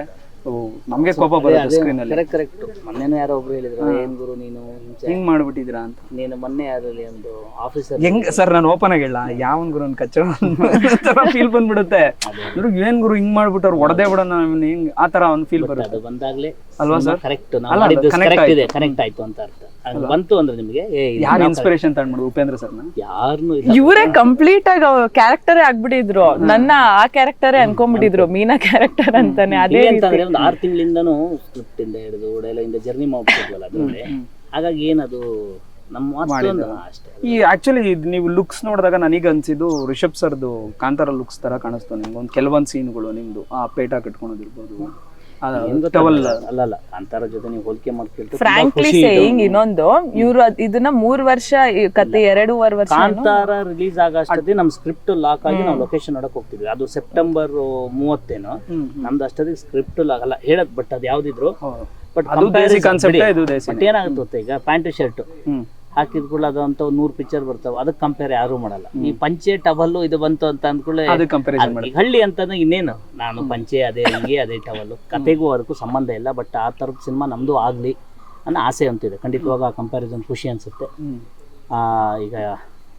ನಮ್ಗೆ ಕೋಪ ಬರುತ್ತೆ ಸ್ಕ್ರೀನ್ ಅಲ್ಲಿ. ಕರೆಕ್ಟ್ ಕರೆಕ್ಟ್ ಮೊನ್ನೆನೂ ಯಾರೋ ಒಬ್ರು ಹೇಳಿದ್ರು ಏನ್ ಗುರು ನೀನು ಹಿಂಸೆ ಹಿಂಗ್ ಮಾಡ್ಬಿಟ್ಟಿದ್ರಾ ಅಂತ. ನೀನು ಮೊನ್ನೆ ಯಾರಲ್ಲಿ ಒಂದು ಆಫೀಸರ್ ಹೆಂಗ್ ಸರ್ ನಾನು ಓಪನ್ ಆಗಿಲ್ಲ ಯಾವನ್ ಗುರು ನನ್ ಕಚ್ಚಡ ಫೀಲ್ ಬಂದ್ಬಿಡುತ್ತೆ. ಅಂದ್ರೆ ಏನ್ ಗುರು ಹಿಂಗ್ ಮಾಡ್ಬಿಟ್ಟು ಅವ್ರು ಹೊಡೆದೇ ಬಿಡೋಣ ನಮ್ಮನ್ನ ಹಿಂಗ್ ಆ ತರ ಒಂದು ಫೀಲ್ ಬರುತ್ತೆ. ಅದು ಬಂದಾಗ್ಲೇ ಅಲ್ವಾ ಸರ್? ಕರೆಕ್ಟ್ ನಾವು ಕರೆಕ್ಟ್ ಇದೆ ಆಯ್ತು. ಕನೆಕ್ಟ್ ಆಯ್ತು ಅಂತ ಅರ್ಥ. ಹಂಗ್ ಬಂತು ಅಂದ್ರೆ ನಿಮಗೆ ಯಾರು ಇನ್ಸ್ಪಿರೇಷನ್ ತಗೊಂಡ್ಬಿಡು ಉಪೇಂದ್ರ ಸರ್ ಯಾರನ್ನು ಇವರೇ ಕಂಪ್ಲೀಟ್ ಆಗಿ ಕ್ಯಾರೆಕ್ಟರೇ ಆಗ್ಬಿಟ್ಟಿದ್ರು. ನನ್ನ ಆ ಕ್ಯಾರೆಕ್ಟರೇ ಅನ್ಕೊಂಡ್ಬಿಟ್ಟಿದ್ರು ಮೀನಾ ಕ್ಯಾರೆಕ್ಟರ್ ಅಂತಾನೆ ಅದೇ ರೀತಿ. ಅಂತಂದ್ರೆ ಒಂದು ಆರು ತಿಂಗಳಿಂದನೂ ಸ್ಕ್ರಿಪ್ಟ್ ಇಂದ ಹಿಡಿದು ಇಂದ ಜರ್ನಿ ಮಾಡ್ಬಿಟ್ಟಿದ್ವಲ್ಲ ಅದ್ರಲ್ಲಿ. ಹಾಗಾಗಿ ಏನದು ನಮ್ಮ ಮಾತು ಅಷ್ಟೇ ಈ ಆಕ್ಚುಲಿ ನೀವು ಲುಕ್ಸ್ ನೋಡಿದಾಗ ನನಗೆ ಅನ್ಸಿದ್ದು ರಿಷಬ್ ಸರ್ದು ಕಾಂತಾರ ಲುಕ್ಸ್ ತರ ಕಾಣಿಸ್ತು ನಿಮ್ಗೆ. ಒಂದು ಕೆಲವೊಂದು ಸೀನ್ಗಳು ನಿಮ್ದು ಆ ಪೇಟಾ ಕಟ್ಕೊಳೋದಿರ್ಬೋದು? ಟವಲ್ ಅಲ್ಲ ಅಲ್ಲ ಕಾಂತಾರ ಜೊತೆ ನೀವು ಹೋಲಿಕೆ ಮಾಡ್ಕೊಳ್ತೀವಿ ಫ್ರಾಂಕ್ಲಿ ಸೇಯಿಂಗ್ ಇನ್ನೊಂದು ಇವ್ರು ಅದ್- ಇದನ್ನ ಮೂರ್ ವರ್ಷ ಈ ಕತೆ ಎರಡೂವರೆ ವರ್ಷ ಕಾಂತಾರ ರಿಲೀಸ್ ಆಗಷ್ಟೊತ್ತಿಗೆ ನಮ್ ಸ್ಕ್ರಿಪ್ಟ್ ಲಾಕ್ ಆಗಿ ನಾವು ಲೊಕೇಶನ್ ನೋಡಕ್ ಹೋಗ್ತಿದ್ವಿ. ಅದು ಸೆಪ್ಟೆಂಬರ್ ಮೂವತ್ತೇನೋ. ನಮ್ದು ಅಷ್ಟೊತ್ತಿಗೆ ಸ್ಕ್ರಿಪ್ಟ್ ಲಾಕ್ ಅಲ್ಲ ಹೇಳದ್ ಬಟ್ ಅದ್ ಯಾವ್ದಿದ್ರು. ಬಟ್ ಅದು ದೇಸಿ ಕಾನ್ಸೆಪ್ಟ್ ಇದು ದೇಸಿ ಬಟ್ ಏನಾಗುತ್ತೆ ಗೊತ್ತಾ ಈಗ? ಪ್ಯಾಂಟ್ ಶರ್ಟ್ ಹ್ಮ್. ಹಾಕಿದ ಕೂಡಲೇ ಅದಂತ ನೂರು ಪಿಕ್ಚರ್ ಬರ್ತಾವೆ. ಅದಕ್ಕೆ ಕಂಪೇರ್ ಯಾರು ಮಾಡಲ್ಲ. ಈ ಪಂಚೆ ಟವಲ್ಲು ಇದು ಬಂತು ಅಂತ ಅಂದ್ಕೊಳ್ಳೆ ಹಳ್ಳಿ ಅಂತಂದ್ರೆ ಇನ್ನೇನು? ನಾನು ಪಂಚೆ ಅದೇ ಹಿಂಗೆ ಅದೇ ಟವಲ್ಲು ಕತೆಗೂ ಅದಕ್ಕೂ ಸಂಬಂಧ ಇಲ್ಲ ಬಟ್ ಆ ಥರದ ಸಿನಿಮಾ ನಮ್ದು ಆಗ್ಲಿ ಅನ್ನೋ ಆಸೆ ಅಂತಿದೆ. ಖಂಡಿತವಾಗ ಆ ಕಂಪ್ಯಾರಿಸನ್ ಖುಷಿ ಅನ್ಸುತ್ತೆ. ಆ, ಈಗ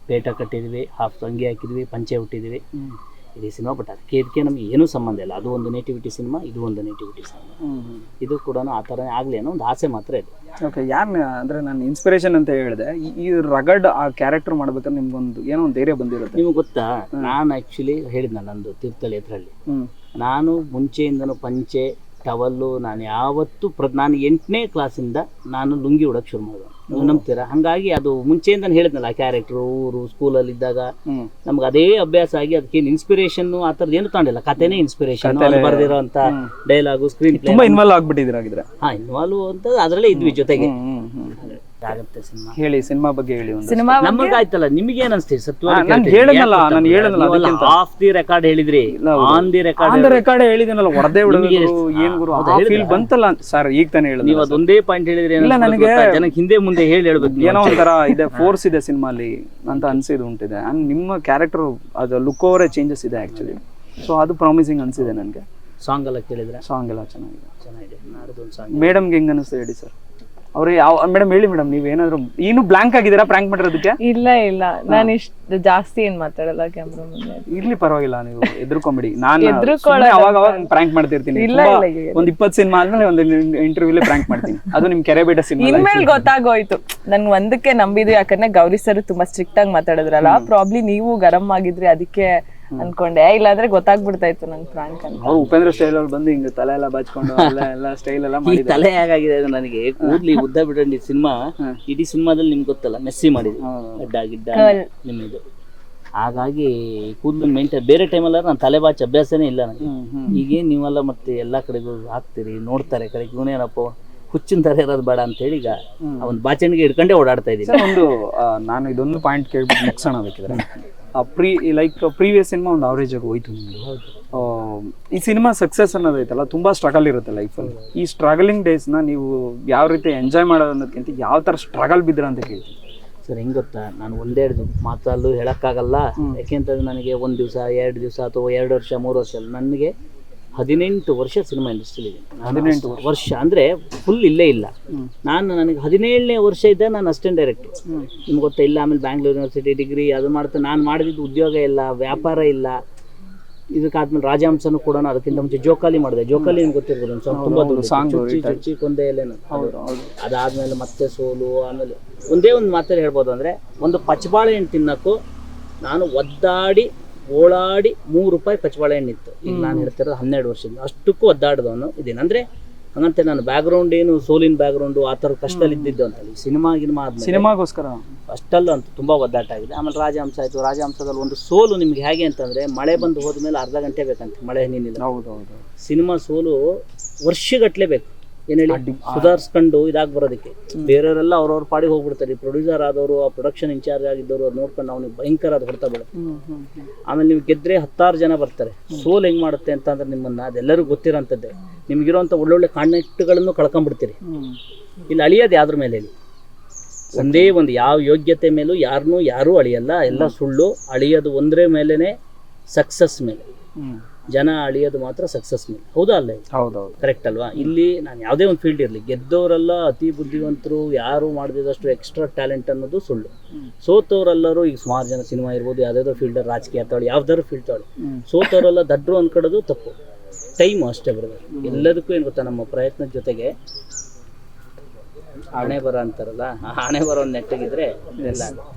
ಪೇಟ ಕಟ್ಟಿದ್ವಿ ಹಾಫ್ ಅಂಗಿ ಹಾಕಿದ್ವಿ ಪಂಚೆ ಹುಟ್ಟಿದ್ವಿ. ಇದೇ ಸಿನಿಮಾ ಬಟ್ ಅದಕ್ಕೆ ಇದಕ್ಕೆ ನಮಗೆ ಏನೂ ಸಂಬಂಧ ಇಲ್ಲ. ಅದು ಒಂದು ನೇಟಿವಿಟಿ ಸಿನಿಮಾ ಇದು ಒಂದು ನೇಟಿವಿಟಿ ಸಿನಿಮಾ. ಇದು ಕೂಡ ಆ ಥರನೇ ಆಗಲಿ ಅನ್ನೋ ಒಂದು ಆಸೆ ಮಾತ್ರ ಇದೆ. ಓಕೆ ಯಾರು ಅಂದರೆ ನಾನು ಇನ್ಸ್ಪಿರೇಷನ್ ಅಂತ ಹೇಳಿದೆ ಈ- ರಗಡ್ ಆ ಕ್ಯಾರೆಕ್ಟರ್ ಮಾಡ್ಬೇಕಾದ್ರೆ ನಿಮ್ಗೊಂದು ಏನೋ ಒಂದು ಧೈರ್ಯ ಬಂದಿರುತ್ತೆ. ನಿಮಗೆ ಗೊತ್ತಾ? ನಾನು ಆ್ಯಕ್ಚುಲಿ ಹೇಳಿದ್ನ ನಂದು ತೀರ್ಥಹಳ್ಳಿ ಇದರಲ್ಲಿ ನಾನು ಮುಂಚೆಯಿಂದನೂ ಪಂಚೆ ಟವಲ್ಲು ನಾನು ಯಾವತ್ತೂ ಪ್ರ ನಾನು ಎಂಟನೇ ಕ್ಲಾಸಿಂದ ನಾನು ಲುಂಗಿ ಉಡೋಕೆ ಶುರು ಮಾಡಿದೆ. ನೀವು ನಂಬ್ತೀರಾ? ಹಾಗಾಗಿ ಅದು ಮುಂಚೆಯಿಂದ ಹೇಳಿದ್ನಲ್ಲ ಕ್ಯಾರೆಕ್ಟ್ರು ಊರು ಸ್ಕೂಲಲ್ಲಿ ಇದ್ದಾಗ. ನಮ್ಗೆ ಅದೇ ಅಭ್ಯಾಸ ಆಗಿ ಅದಕ್ಕೆ ಇನ್ಸ್ಪಿರೇಷನ್ ಆ ಥರದ್ದು ಏನು ತಗೊಂಡಿಲ್ಲ ಕಥೆನೇ ಇನ್ಸ್ಪಿರೇಷನ್ ಬರ್ದಿರೋ ಅಂತ ಡೈಲಾಗು ಸ್ಕ್ರೀನ್ ತುಂಬಾ ಇನ್ವಾಲ್ವ್ ಆಗ್ಬಿಟ್ಟಿದ್ದೀರಾಗಿದ್ರೆ. ಹಾಂ ಇನ್ವಾಲ್ವ್ ಅಂತ ಅದರಲ್ಲೇ ಇದ್ವಿ ಜೊತೆಗೆ. ಆಗುತ್ತೆ ಸಿನಿಮಾ. ಹೇಳಿ ಸಿನಿಮಾ ಬಗ್ಗೆ ಹೇಳಿ ಒಂದು ಸಿನಿಮಾ ನಮಗೆ ಆಯ್ತಲ್ಲ ನಿಮಗೆ ಏನ್ ಅನ್ಸ್ತೀರಿ ನಾನು ಹೇಳದ್ನಲ್ಲ, ನಾನ್ ಹೇಳದ್ನಲ್ಲ, ಆಫ್ ದಿ ರೆಕಾರ್ಡ್ ಹೇಳಿದ್ರಿ. On the on the record ಹೇಳಿದನಲ್ಲ ಹೊಡೆದೇ ನಿಮ್ಗೆ ಏನ್ ಗುರು? ಫೀಲ್ ಬಂತಲ್ಲ ಸರ್ ಈಗ ತಾನೇ ಹೇಳಿದ್ರು ನೀವು ಅದೊಂದೇ ಪಾಯಿಂಟ್ ಹೇಳಿದ್ರಿ ಇಲ್ಲ, ನನಗೆ- ಜನಕ್ಕೆ ಹಿಂದೆ ಮುಂದೆ ಹೇಳಿ ಹೇಳ್ಬೇಕು. ಏನೋ ಒಂಥರ ಇದೆ ಫೋರ್ಸ್ ಇದೆ ಸಿನಿಮಾಲಿ ಅಂತ ಅನ್ಸಿದ್ದು ಉಂಟಿದೆ. ಅಂಡ್ ನಿಮ್ಮ ಕ್ಯಾರೆಕ್ಟರ್ ಅದು ಲುಕ್ ಓವರೇ ಚೇಂಜಸ್ ಇದೆ ಆಕ್ಚುಲಿ ಸೊ ಅದು ಪ್ರಾಮಿಸಿಂಗ್ ಅನ್ಸಿದೆ ನನಗೆ. ಸಾಂಗ್ ಎಲ್ಲ ಕೇಳಿದ್ರೆ? ಸಾಂಗ್ ಎಲ್ಲ ಚೆನ್ನಾಗಿದೆ. ಚೆನ್ನಾಗಿದೆ. ನಾಡ್ದು ಸಾಂಗ್ ಮೇಡಮ್ಗೆ ಹೆಂಗ್ ಅನಿಸ್ತು ಹೇಳಿ ಸರ್ ಅವ್ರು ಯಾವ ಮೇಡಮ್ ಹೇಳಿ ಮೇಡಮ್ ನೀವು ಏನಾದ್ರು ಏನು ಬ್ಲಾಂಕ್ ಆಗಿದ್ದೀರಾ ಪ್ರ್ಯಾಂಕ್ ಮಾಡಿರೋದಕ್ಕೆ? ಇಲ್ಲ ಇಲ್ಲ. ನಾನು ಇಷ್ಟ ಜಾಸ್ತಿ ಏನ್ ಮಾತಾಡಲ್ಲ ಕ್ಯಾಮ್ರಾ ಮುಂದೆ. ಇರ್ಲಿ ಪರವಾಗಿಲ್ಲ ನೀವು ಎದ್ರುಕೊಂಬಿಡಿ. ನಾನು ಸುಮ್ನೆ ಅವಾಗ ಅವಾಗ ಪ್ರ್ಯಾಂಕ್ ಮಾಡ್ತಿರ್ತೀನಿ. ಇಲ್ಲ, ತುಂಬಾ ಇಲ್ಲ, ಇಲ್ಲ. ಒಂದ್ ಇಪ್ಪತ್ತು ಸಿನಿಮಾ ಆದ್ಮೇಲೆ ಒಂದು ಇಂಟರ್ವ್ಯೂಲೇ ಪ್ರ್ಯಾಂಕ್ ಮಾಡ್ತೀನಿ. ಅದು ನಿಮ್ ಕೆರೆಬೇಟ ಸಿನಿಮಾ ಇನ್ಮೇಲೆ ಗೊತ್ತಾಗೋಯ್ತು. ನನ್ ಒಂದಕ್ಕೆ ನಂಬಿದ್ದು ಯಾಕಂದ್ರೆ ಗೌರಿ ಸರ್ ತುಂಬಾ ಸ್ಟ್ರಿಕ್ಟ್ ಆಗಿ ಮಾತಾಡಿದ್ರಲ್ಲ ಪ್ರಾಬ್ಲಿ ನೀವು ಗರಂ ಆಗಿದ್ರೆ ಅದಕ್ಕೆ ಅನ್ಕೊಂಡೆ. ಇಲ್ಲಾಂದ್ರೆ ಗೊತ್ತಾಗ್ಬಿಡ್ತಾ ಇತ್ತು ನನ್ ಪ್ರಾಂಕ್ ಅಂತ. ಅವ್ರು ಉಪೇಂದ್ರ ಸ್ಟೈಲ್ ಅವ್ರು ಬಂದು ಹಿಂಗ ತಲೆ ಎಲ್ಲ ಬಾಚ್ಕೊಂಡು ಎಲ್ಲ ಎಲ್ಲ ಸ್ಟೈಲ್ ಎಲ್ಲ ಈ ಮಾಡಿದ್ದಾರೆ. ತಲೆ ಹೇಗಾಗಿದೆ ಅಂದ್ರೆ ನನಗೆ? ಕೂದ್ಲಿ ಉದ್ದ ಬಿಡಂಡಿ ಸಿನಿಮಾ ಇಡೀ ಸಿನಿಮಾದಲ್ಲಿ ನಿಮ್ಗೆ ಗೊತ್ತಲ್ಲ ಮೆಸ್ಸಿ ಮಾಡಿದ್ವಿ ಅಡ್ಡ ಗಿಡ್ಡ ನಿಮ್ಮದು. ಹಾಗಾಗಿ ಕೂದಲು ಮೇಂಟೈನ್ ಬೇರೆ ಟೈಮಲ್ಲ ನಾನು ತಲೆ ಬಾಚಿ ಅಭ್ಯಾಸನೇ ಇಲ್ಲ ನನಗೆ. ಈಗೇನು ನೀವೆಲ್ಲ ಮತ್ತೆ ಎಲ್ಲ ಕಡೆಗೂ ಹಾಕ್ತೀರಿ ನೋಡ್ತಾರೆ. ಕಡೆಗೆ ಇವನೇನಪ್ಪ ಹುಚ್ಚಿನ ಥರ ಇರೋದು ಬೇಡ ಅಂತ ಹೇಳಿ ಈಗ ಒಂದು ಬಾಚಣಿಗೆ ಹಿಡ್ಕೊಂಡೇ ಓಡಾಡ್ತಾ ಇದ್ದೀನಿ. ಸರ್ ಒಂದು ಆ, ನಾನು ಇದೊಂದು ಪಾಯಿಂಟ್ ಕೇಳ್ಬಿಟ್ಟು ಮುಗಿಸೋಣ ಬೇಕಿದ್ರೆ. ಪ್ರೀ ಲೈಕ್ ಪ್ರೀವಿಯಸ್ ಸಿನಿಮಾ ಒಂದು ಅವರೇಜ್ ಆಗಿ ಹೋಯ್ತು ನಿಮ್ದು. ಆ, ಈ ಸಿನಿಮಾ ಸಕ್ಸಸ್ ಅನ್ನೋದೈತಲ್ಲ ತುಂಬಾ ಸ್ಟ್ರಗಲ್ ಇರುತ್ತೆ ಲೈಫಲ್ಲಿ ಈ ಸ್ಟ್ರಗಲಿಂಗ್ ಡೇಸ್ನ ನೀವು ಯಾವ ರೀತಿ ಎಂಜಾಯ್ ಮಾಡೋದು ಅನ್ನೋದಕ್ಕಿಂತ ಯಾವ ಥರ ಸ್ಟ್ರಗಲ್ ಬಿದ್ರ ಅಂತ ಕೇಳ್ತೀನಿ. ಸರ್ ಹೆಂಗ್ ಗೊತ್ತಾ? ನಾನು ಒಂದೆರಡು ಮಾತಲ್ಲೂ ಹೇಳಕ್ಕಾಗಲ್ಲ. ಯಾಕೆಂತಂದ್ರೆ ನನಗೆ ಒಂದು ದಿವಸ ಎರಡು ದಿವಸ ಅಥವಾ ಎರಡು ವರ್ಷ ಮೂರು ವರ್ಷ ಅಲ್ಲ ನನಗೆ ಹದಿನೆಂಟು ವರ್ಷ ಸಿನಿಮಾ ಇಂಡಸ್ಟ್ರಿಯಲ್ಲಿ ಹದಿನೆಂಟು ವರ್ಷ. ಅಂದ್ರೆ ಫುಲ್ ಇಲ್ಲೇ ಇಲ್ಲ. ನಾನು ನನಗೆ ಹದಿನೇಳನೇ ವರ್ಷ ಇದ್ದೆ ನಾನು ಅಸಿಸ್ಟೆಂಟ್ ಡೈರೆಕ್ಟ್ ನಿಮ್ಗೆ ಗೊತ್ತಾ ಇಲ್ಲ ಆಮೇಲೆ ಬ್ಯಾಂಗ್ಳೂರ್ ಯೂನಿವರ್ಸಿಟಿ ಡಿಗ್ರಿ ಅದು ಮಾಡ್ತಾ ನಾನು ಮಾಡಿದ್ದು ಉದ್ಯೋಗ ಇಲ್ಲ ವ್ಯಾಪಾರ ಇಲ್ಲ. ಇದಕ್ಕಾದ್ಮೇಲೆ ರಾಜಹಂಸನು ಕೂಡ ಅದಕ್ಕಿಂತ ಮುಂಚೆ ಜೋಕಾಲಿ ಮಾಡಿದೆ. ಜೋಕಾಲಿ ನಿಮ್ಗೆ ಗೊತ್ತಿರ್ಬೋದು ಒಂದು ತುಂಬಾ ದೊಡ್ಡ ಸಾಂಗ್ ಚುಚ್ಚಿ ಚುಚ್ಚಿ ಕೊಂದೆ ಎಲ್ಲೇನು ಅದಾದ್ಮೇಲೆ ಮತ್ತೆ ಸೋಲು ಆಮೇಲೆ ಒಂದೇ ಒಂದು ಮಾತಲ್ಲಿ ಹೇಳ್ಬೋದು ಅಂದ್ರೆ ಒಂದು ಪಚ್ಚಬಾಳೆ ಹಣ್ಣು ತಿನ್ನಕ್ಕೂ ನಾನು ಒದ್ದಾಡಿ ಓಳಾಡಿ ಮೂರು ರೂಪಾಯಿ ಪಚ್ಚಬಾಳೆ ಹಣ್ಣು ಇತ್ತು ಈಗ ನಾನು ಹೇಳ್ತಿರೋದು ಹನ್ನೆರಡು ವರ್ಷದಿಂದ. ಅಷ್ಟಕ್ಕೂ ಒದ್ದಾಡಿದವನು ಇದೇನು ಅಂದ್ರೆ ಹಂಗಂತೆ ನಾನು ಬ್ಯಾಕ್ಗ್ರೌಂಡ್ ಏನು ಸೋಲಿನ ಬ್ಯಾಗ್ರೌಂಡು ಆ ಥರ ಕಷ್ಟದಲ್ಲಿ ಇದ್ದಿದ್ದು ಅಂತ ಸಿನಿಮಾ ಗಿನಿಮಾ ಸಿನಿಮಾಗೋಸ್ಕರ? ಅಷ್ಟಲ್ಲ ಅಂತ ತುಂಬ ಒದ್ದಾಟ ಆಗಿದೆ. ಆಮೇಲೆ ರಾಜಹಂಸ ಆಯಿತು. ರಾಜಹಂಸದಲ್ಲಿ ಒಂದು ಸೋಲು ನಿಮ್ಗೆ ಹೇಗೆ ಅಂತಂದರೆ ಮಳೆ ಬಂದು ಹೋದ್ಮೇಲೆ ಅರ್ಧ ಗಂಟೆ ಬೇಕಂತೆ ಮಳೆ ನೀನಿಲ್ಲ. ಹೌದು ಹೌದು ಸಿನಿಮಾ ಸೋಲು ವರ್ಷಗಟ್ಟಲೆ ಬೇಕು. ಏನು ಹೇಳಿ? ಸುಧಾರಿಸ್ಕೊಂಡು ಇದಾಗಿ ಬರೋದಕ್ಕೆ. ಬೇರೆಯವರೆಲ್ಲ ಅವ್ರವ್ರ ಪಾಡಿಗೆ ಹೋಗ್ಬಿಡ್ತಾರೆ. ಪ್ರೊಡ್ಯೂಸರ್ ಆದವರು ಆ ಪ್ರೊಡಕ್ಷನ್ ಇನ್ಚಾರ್ಜ್ ಆಗಿದ್ದವರು ಅದು ನೋಡ್ಕೊಂಡು ಅವ್ನಿಗೆ ಭಯಂಕರ ಅದು ಹೊಡ್ತಾ ಬೀಳುತ್ತೆ ಆಮೇಲೆ ನೀವು ಗೆದ್ರೆ ಹತ್ತಾರು ಜನ ಬರ್ತಾರೆ. ಸೋಲ್ ಹೆಂಗ್ ಮಾಡುತ್ತೆ ಅಂತಂದ್ರೆ ನಿಮ್ಮನ್ನ ಅದೆಲ್ಲರಿಗೂ ಗೊತ್ತಿರೋಂಥದ್ದೇ. ನಿಮ್ಗಿರೋಂಥ ಒಳ್ಳೊಳ್ಳೆ ಕಾಂಟ್ಯಾಕ್ಟ್ಗಳನ್ನು ಕಳ್ಕೊಂಡ್ಬಿಡ್ತೀರಿ ಇಲ್ಲಿ ಅಳಿಯೋದು ಯಾವ್ದ್ರ ಮೇಲೆ ಇಲ್ಲಿ ಒಂದೇ ಒಂದು ಯಾವ ಯೋಗ್ಯತೆ ಮೇಲೂ ಯಾರನ್ನೂ ಯಾರೂ ಅಳಿಯಲ್ಲ. ಎಲ್ಲ ಸುಳ್ಳು. ಅಳಿಯೋದು ಒಂದರ ಮೇಲೇನೆ ಸಕ್ಸಸ್ ಮೇಲೆ. ಜನ ಅಳಿಯೋದು ಮಾತ್ರ ಸಕ್ಸಸ್ ಮೇಲೆ. ಹೌದಾ ಅಲ್ಲ? ಹೌದೌದು. ಕರೆಕ್ಟ್ ಅಲ್ವಾ? ಇಲ್ಲಿ ನಾನು ಯಾವುದೇ ಒಂದು ಫೀಲ್ಡ್ ಇರಲಿ ಗೆದ್ದವರೆಲ್ಲ ಅತಿ ಬುದ್ಧಿವಂತರು ಯಾರು ಮಾಡದಿದ್ದಷ್ಟು ಎಕ್ಸ್ಟ್ರಾ ಟ್ಯಾಲೆಂಟ್ ಅನ್ನೋದು ಸುಳ್ಳು. ಸೋತವರೆಲ್ಲರೂ ಈಗ ಸುಮಾರು ಜನ ಸಿನಿಮಾ ಇರ್ಬೋದು ಯಾವುದಾದ್ರು ಫೀಲ್ಡ್ ರಾಜಕೀಯ ತಗೊಳ್ಳಿ ಯಾವ್ದಾದ್ರು ಫೀಲ್ಡ್ ತಗೊಳ್ಳಿ ಸೋತವರೆಲ್ಲ ದಡ್ರು ಅನ್ಕೊಳ್ಳೋದು ತಪ್ಪು. ಟೈಮ್ ಅಷ್ಟೇ ಬರೋದು ಎಲ್ಲದಕ್ಕೂ ಏನು ಗೊತ್ತಾ ನಮ್ಮ ಪ್ರಯತ್ನದ ಜೊತೆಗೆ ಹಣೆ ಬರ ಅಂತಾರಲ್ಲ ಆ ಹಣೆ ಬರೋ ಒಂದು ನೆಟ್ಟಗಿದ್ರೆ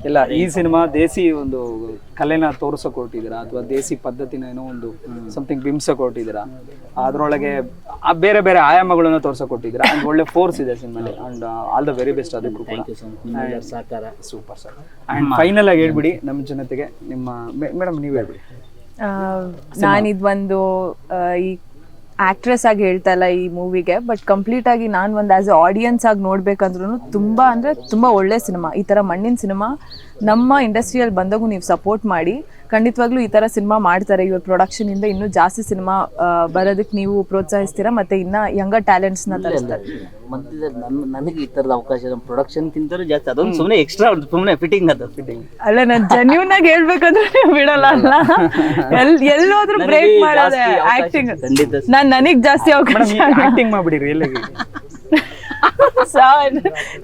ಇಲ್ಲ ಈ ಸಿನಿಮಾ ದೇಸಿ ಒಂದು ಕಲೆನ ತೋರ್ಸಕ್ ಹೊರಟಿದ್ದೀರಾ ಅಥವಾ ದೇಸಿ ಪದ್ಧತಿನ ಏನೋ ಒಂದು ಸಮಥಿಂಗ್ ಬಿಂಬಿಸಕ್ ಹೊರಟಿದ್ದೀರಾ ಅದ್ರೊಳಗೆ ಆ ಬೇರೆ ಬೇರೆ ಆಯಾಮಗಳನ್ನ ತೋರ್ಸಕ್ ಕೊಟ್ಟಿದ್ದೀರಾ? ಅಂಡ್ ಒಳ್ಳೆ ಫೋರ್ಸ್ ಇದೆ ಸಿನಿಮಾಲಿ. And all the very best ಅದಕ್ಕೂ ಕೂಡ. ಥ್ಯಾಂಕ್ ಯು ಸೊ ಮಚ್ ನಿಮ್ಮೆಲ್ಲರ ಸಹಕಾರ. ಸೂಪರ್ ಸರ್ ಅಂಡ್ ಫೈನಲ್ ಆಗಿ ಹೇಳ್ಬಿಡಿ ನಮ್ಮ ಜನತೆಗೆ ನಿಮ್ಮ ಮೇಡಮ್ ನೀವು ಹೇಳ್ಬಿಡಿ. ನಾನಿದ್ ಒಂದು ಆ, ಈ ಆಕ್ಟ್ರೆಸ್ ಆಗಿ ಹೇಳ್ತಾ ಇಲ್ಲ ಈ ಮೂವಿಗೆ ಬಟ್ ಕಂಪ್ಲೀಟ್ ಆಗಿ ನಾನು ಒಂದು ಆಸ್ ಎ ಆಡಿಯನ್ಸ್ ಆಗಿ ನೋಡ್ಬೇಕಂದ್ರೂ ತುಂಬಾ ಅಂದ್ರೆ ತುಂಬಾ ಒಳ್ಳೆ ಸಿನಿಮಾ ಈ ತರ ಮಣ್ಣಿನ ಸಿನಿಮಾ ನಮ್ಮ ಇಂಡಸ್ಟ್ರಿಯಲ್ಲಿ ಬಂದಾಗೂ ನೀವು ಸಪೋರ್ಟ್ ಮಾಡಿ. ಖಂಡಿತವಾಗ್ಲೂ ಈ ತರ ಸಿನಿಮಾ ಮಾಡ್ತಾರೆ. ಇವ್ರ ಪ್ರೊಡಕ್ಷನ್ ಇಂದ ಇನ್ನೂ ಜಾಸ್ತಿ ಸಿನಿಮಾ ಬರೋದಕ್ಕೆ ನೀವು ಪ್ರೋತ್ಸಾಹಿಸ್ತೀರಾ? ಮತ್ತೆ ಇನ್ನ ಯಂಗರ್ ಟ್ಯಾಲೆಂಟ್ಸ್ನ ತರಿಸ್ತಾರೆ. ನನ್ನ ನನಗೆ ಈ ತರದ ಅವಕಾಶ ನಮ್ಮ ಪ್ರೊಡಕ್ಷನ್ ತಿಂತರೂ ಜಾಸ್ತಿ. ಅದೊಂದು ಸುಮ್ಮನೆ ಎಕ್ಸ್ಟ್ರಾ ಸುಮ್ಮನೆ ಫಿಟ್ಟಿಂಗ್ ಅದು ಫಿಟ್ಟಿಂಗ್ ಅಲ್ಲ ನಾನು ಜೆನ್ಯೂನ್ ಆಗಿ ಹೇಳ್ಬೇಕಂದ್ರೆ ನೀವು ಬಿಡಲ್ಲ ಅಲ್ಲ? ಎಲ್ ಎಲ್ಲೋದ್ರೂ ಬ್ರೇಕ್ ಮಾಡೋದೇ ಆಕ್ಟಿಂಗ್ ನಾನ್ ನನಗ್ ಜಾಸ್ತಿ ಅವಕಾಶ ಆಕ್ಟಿಂಗ್ ಮಾಡ್ಬಿಡಿರಿ ಸಾರ್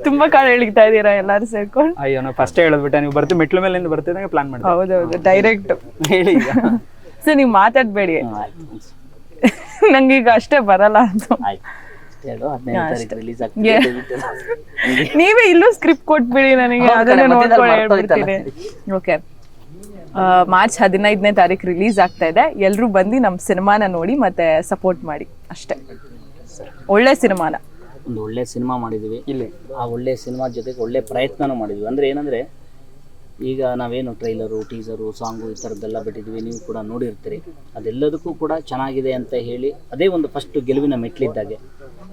ತುಂಬಾ ಕಾಳು ಹೇಳಿಗ್ತಾ ಇದೀರಾ ಎಲ್ಲಾರು ಸೇರ್ಕೊಂಡು? ಅಯ್ಯೋ ನಾವು ಫಸ್ಟ್ ಹೇಳಿದ್ಬಿಟ್ಟೆ ನೀವು ಬರ್ತೀವಿ ಮೆಟ್ಲು ಮೇಲೆ ಬರ್ತಿದ್ದಂಗೆ ಪ್ಲಾನ್ ಮಾಡಿ ಹೌದೌದು ಡೈರೆಕ್ಟ್ ಹೇಳಿ ಸರ್ ಸೊ ನೀವು ಮಾತಾಡ್ಬೇಡಿ. ನಂಗೀಗ ಅಷ್ಟೇ ಬರಲ್ಲ ಅಂತ. ನೀವೇ ಇಲ್ಲೂ ಸ್ಕ್ರಿಪ್ಟ್ ಕೊಟ್ಬಿಡಿ ನನಗೆ. ಹೌದು ಅದನ್ನೇ ನೋಡ್ಕೊಂಡು ಹೇಳ್ಬಿಡ್ತೀನಿ. ಓಕೆ ಮಾರ್ಚ್ ಹದಿನೈದನೇ ತಾರೀಕು ರಿಲೀಸ್ ಆಗ್ತಾ ಇದೆ. ಎಲ್ಲರೂ ಬಂದು ನಮ್ಮ ಸಿನಿಮಾನ ನೋಡಿ ಮತ್ತೆ ಸಪೋರ್ಟ್ ಮಾಡಿ. ಅಷ್ಟೇ. ಒಳ್ಳೆ ಸಿನಿಮಾನ. ಒಂದು ಒಳ್ಳೆ ಸಿನಿಮಾ ಮಾಡಿದ್ದೀವಿ ಇಲ್ಲಿ. ಆ ಒಳ್ಳೆ ಸಿನಿಮಾ ಜೊತೆಗೆ ಒಳ್ಳೆ ಪ್ರಯತ್ನನೂ ಮಾಡಿದ್ವಿ. ಅಂದರೆ ಏನಂದರೆ ಈಗ ನಾವೇನು ಟ್ರೈಲರು ಟೀಸರು ಸಾಂಗು ಈ ಥರದ್ದೆಲ್ಲ ಬಿಟ್ಟಿದ್ವಿ. ನೀವು ಕೂಡ ನೋಡಿರ್ತೀರಿ. ಅದೆಲ್ಲದಕ್ಕೂ ಕೂಡ ಚೆನ್ನಾಗಿದೆ ಅಂತ ಹೇಳಿ ಅದೇ ಒಂದು ಫಸ್ಟ್ ಗೆಲುವಿನ ಮೆಟ್ಲಿದ್ದಾಗೆ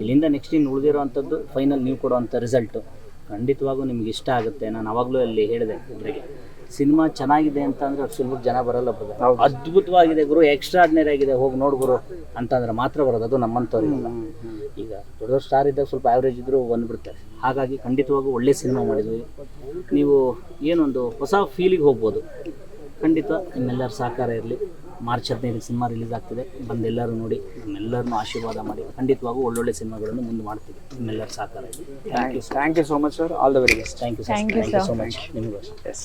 ಇಲ್ಲಿಂದ ನೆಕ್ಸ್ಟ್ ಇನ್ನು ಉಳಿದಿರೋವಂಥದ್ದು ಫೈನಲ್ ನೀವು ಕೊಡುವಂಥ ರಿಸಲ್ಟು ಖಂಡಿತವಾಗೂ ನಿಮ್ಗೆ ಇಷ್ಟ ಆಗುತ್ತೆ. ನಾನು ಅವಾಗಲೂ ಅಲ್ಲಿ ಹೇಳಿದೆ ಒಬ್ಬರಿಗೆ ಸಿನಿಮಾ ಚೆನ್ನಾಗಿದೆ ಅಂತ ಅಂದ್ರೆ ಅಷ್ಟು ಸುಲಭ ಜನ ಬರಲ್ಲ ಬ್ರದರ್ ಅದ್ಭುತವಾಗಿದೆ ಗುರು ಎಕ್ಸ್ಟ್ರಾಡ್ನರಿ ಆಗಿದೆ ಹೋಗಿ ನೋಡ್ ಗುರು ಅಂತಂದ್ರೆ ಮಾತ್ರ ಬರೋದು ಅದು ನಮ್ಮಂಥವ್ರಿಗೆಲ್ಲ ಈಗ ದೊಡ್ಡ ದೊಡ್ಡ ಸ್ಟಾರ್ ಇದ್ದಾಗ ಸ್ವಲ್ಪ ಆವ್ರೇಜ್ ಇದ್ದರೂ ಬಂದ್ಬಿಡ್ತಾರೆ ಹಾಗಾಗಿ ಖಂಡಿತವಾಗೂ ಒಳ್ಳೆ ಸಿನಿಮಾ ಮಾಡಿದ್ವಿ. ನೀವು ಏನೊಂದು ಹೊಸ ಫೀಲಿಗೆ ಹೋಗ್ಬೋದು. ಖಂಡಿತ ನಿಮ್ಮೆಲ್ಲರ ಸಹಕಾರ ಇರಲಿ. ಮಾರ್ಚ್ ಹದಿನೈದು ಸಿನಿಮಾ ರಿಲೀಸ್ ಆಗ್ತಿದೆ. ಬಂದೆಲ್ಲರೂ ನೋಡಿ ನಮ್ಮೆಲ್ಲರನ್ನೂ ಆಶೀರ್ವಾದ ಮಾಡಿ. ಖಂಡಿತವಾಗೂ ಒಳ್ಳೊಳ್ಳೆ ಸಿನಿಮಾಗಳನ್ನು ಮುಂದೆ ಮಾಡ್ತೀವಿ. ನಿಮ್ಮೆಲ್ಲರ ಸಹಕಾರ ಇರಲಿ. Thank you thank you so much sir all the very best thank you thank you. So much ನಿಮಗೂ. ಎಸ್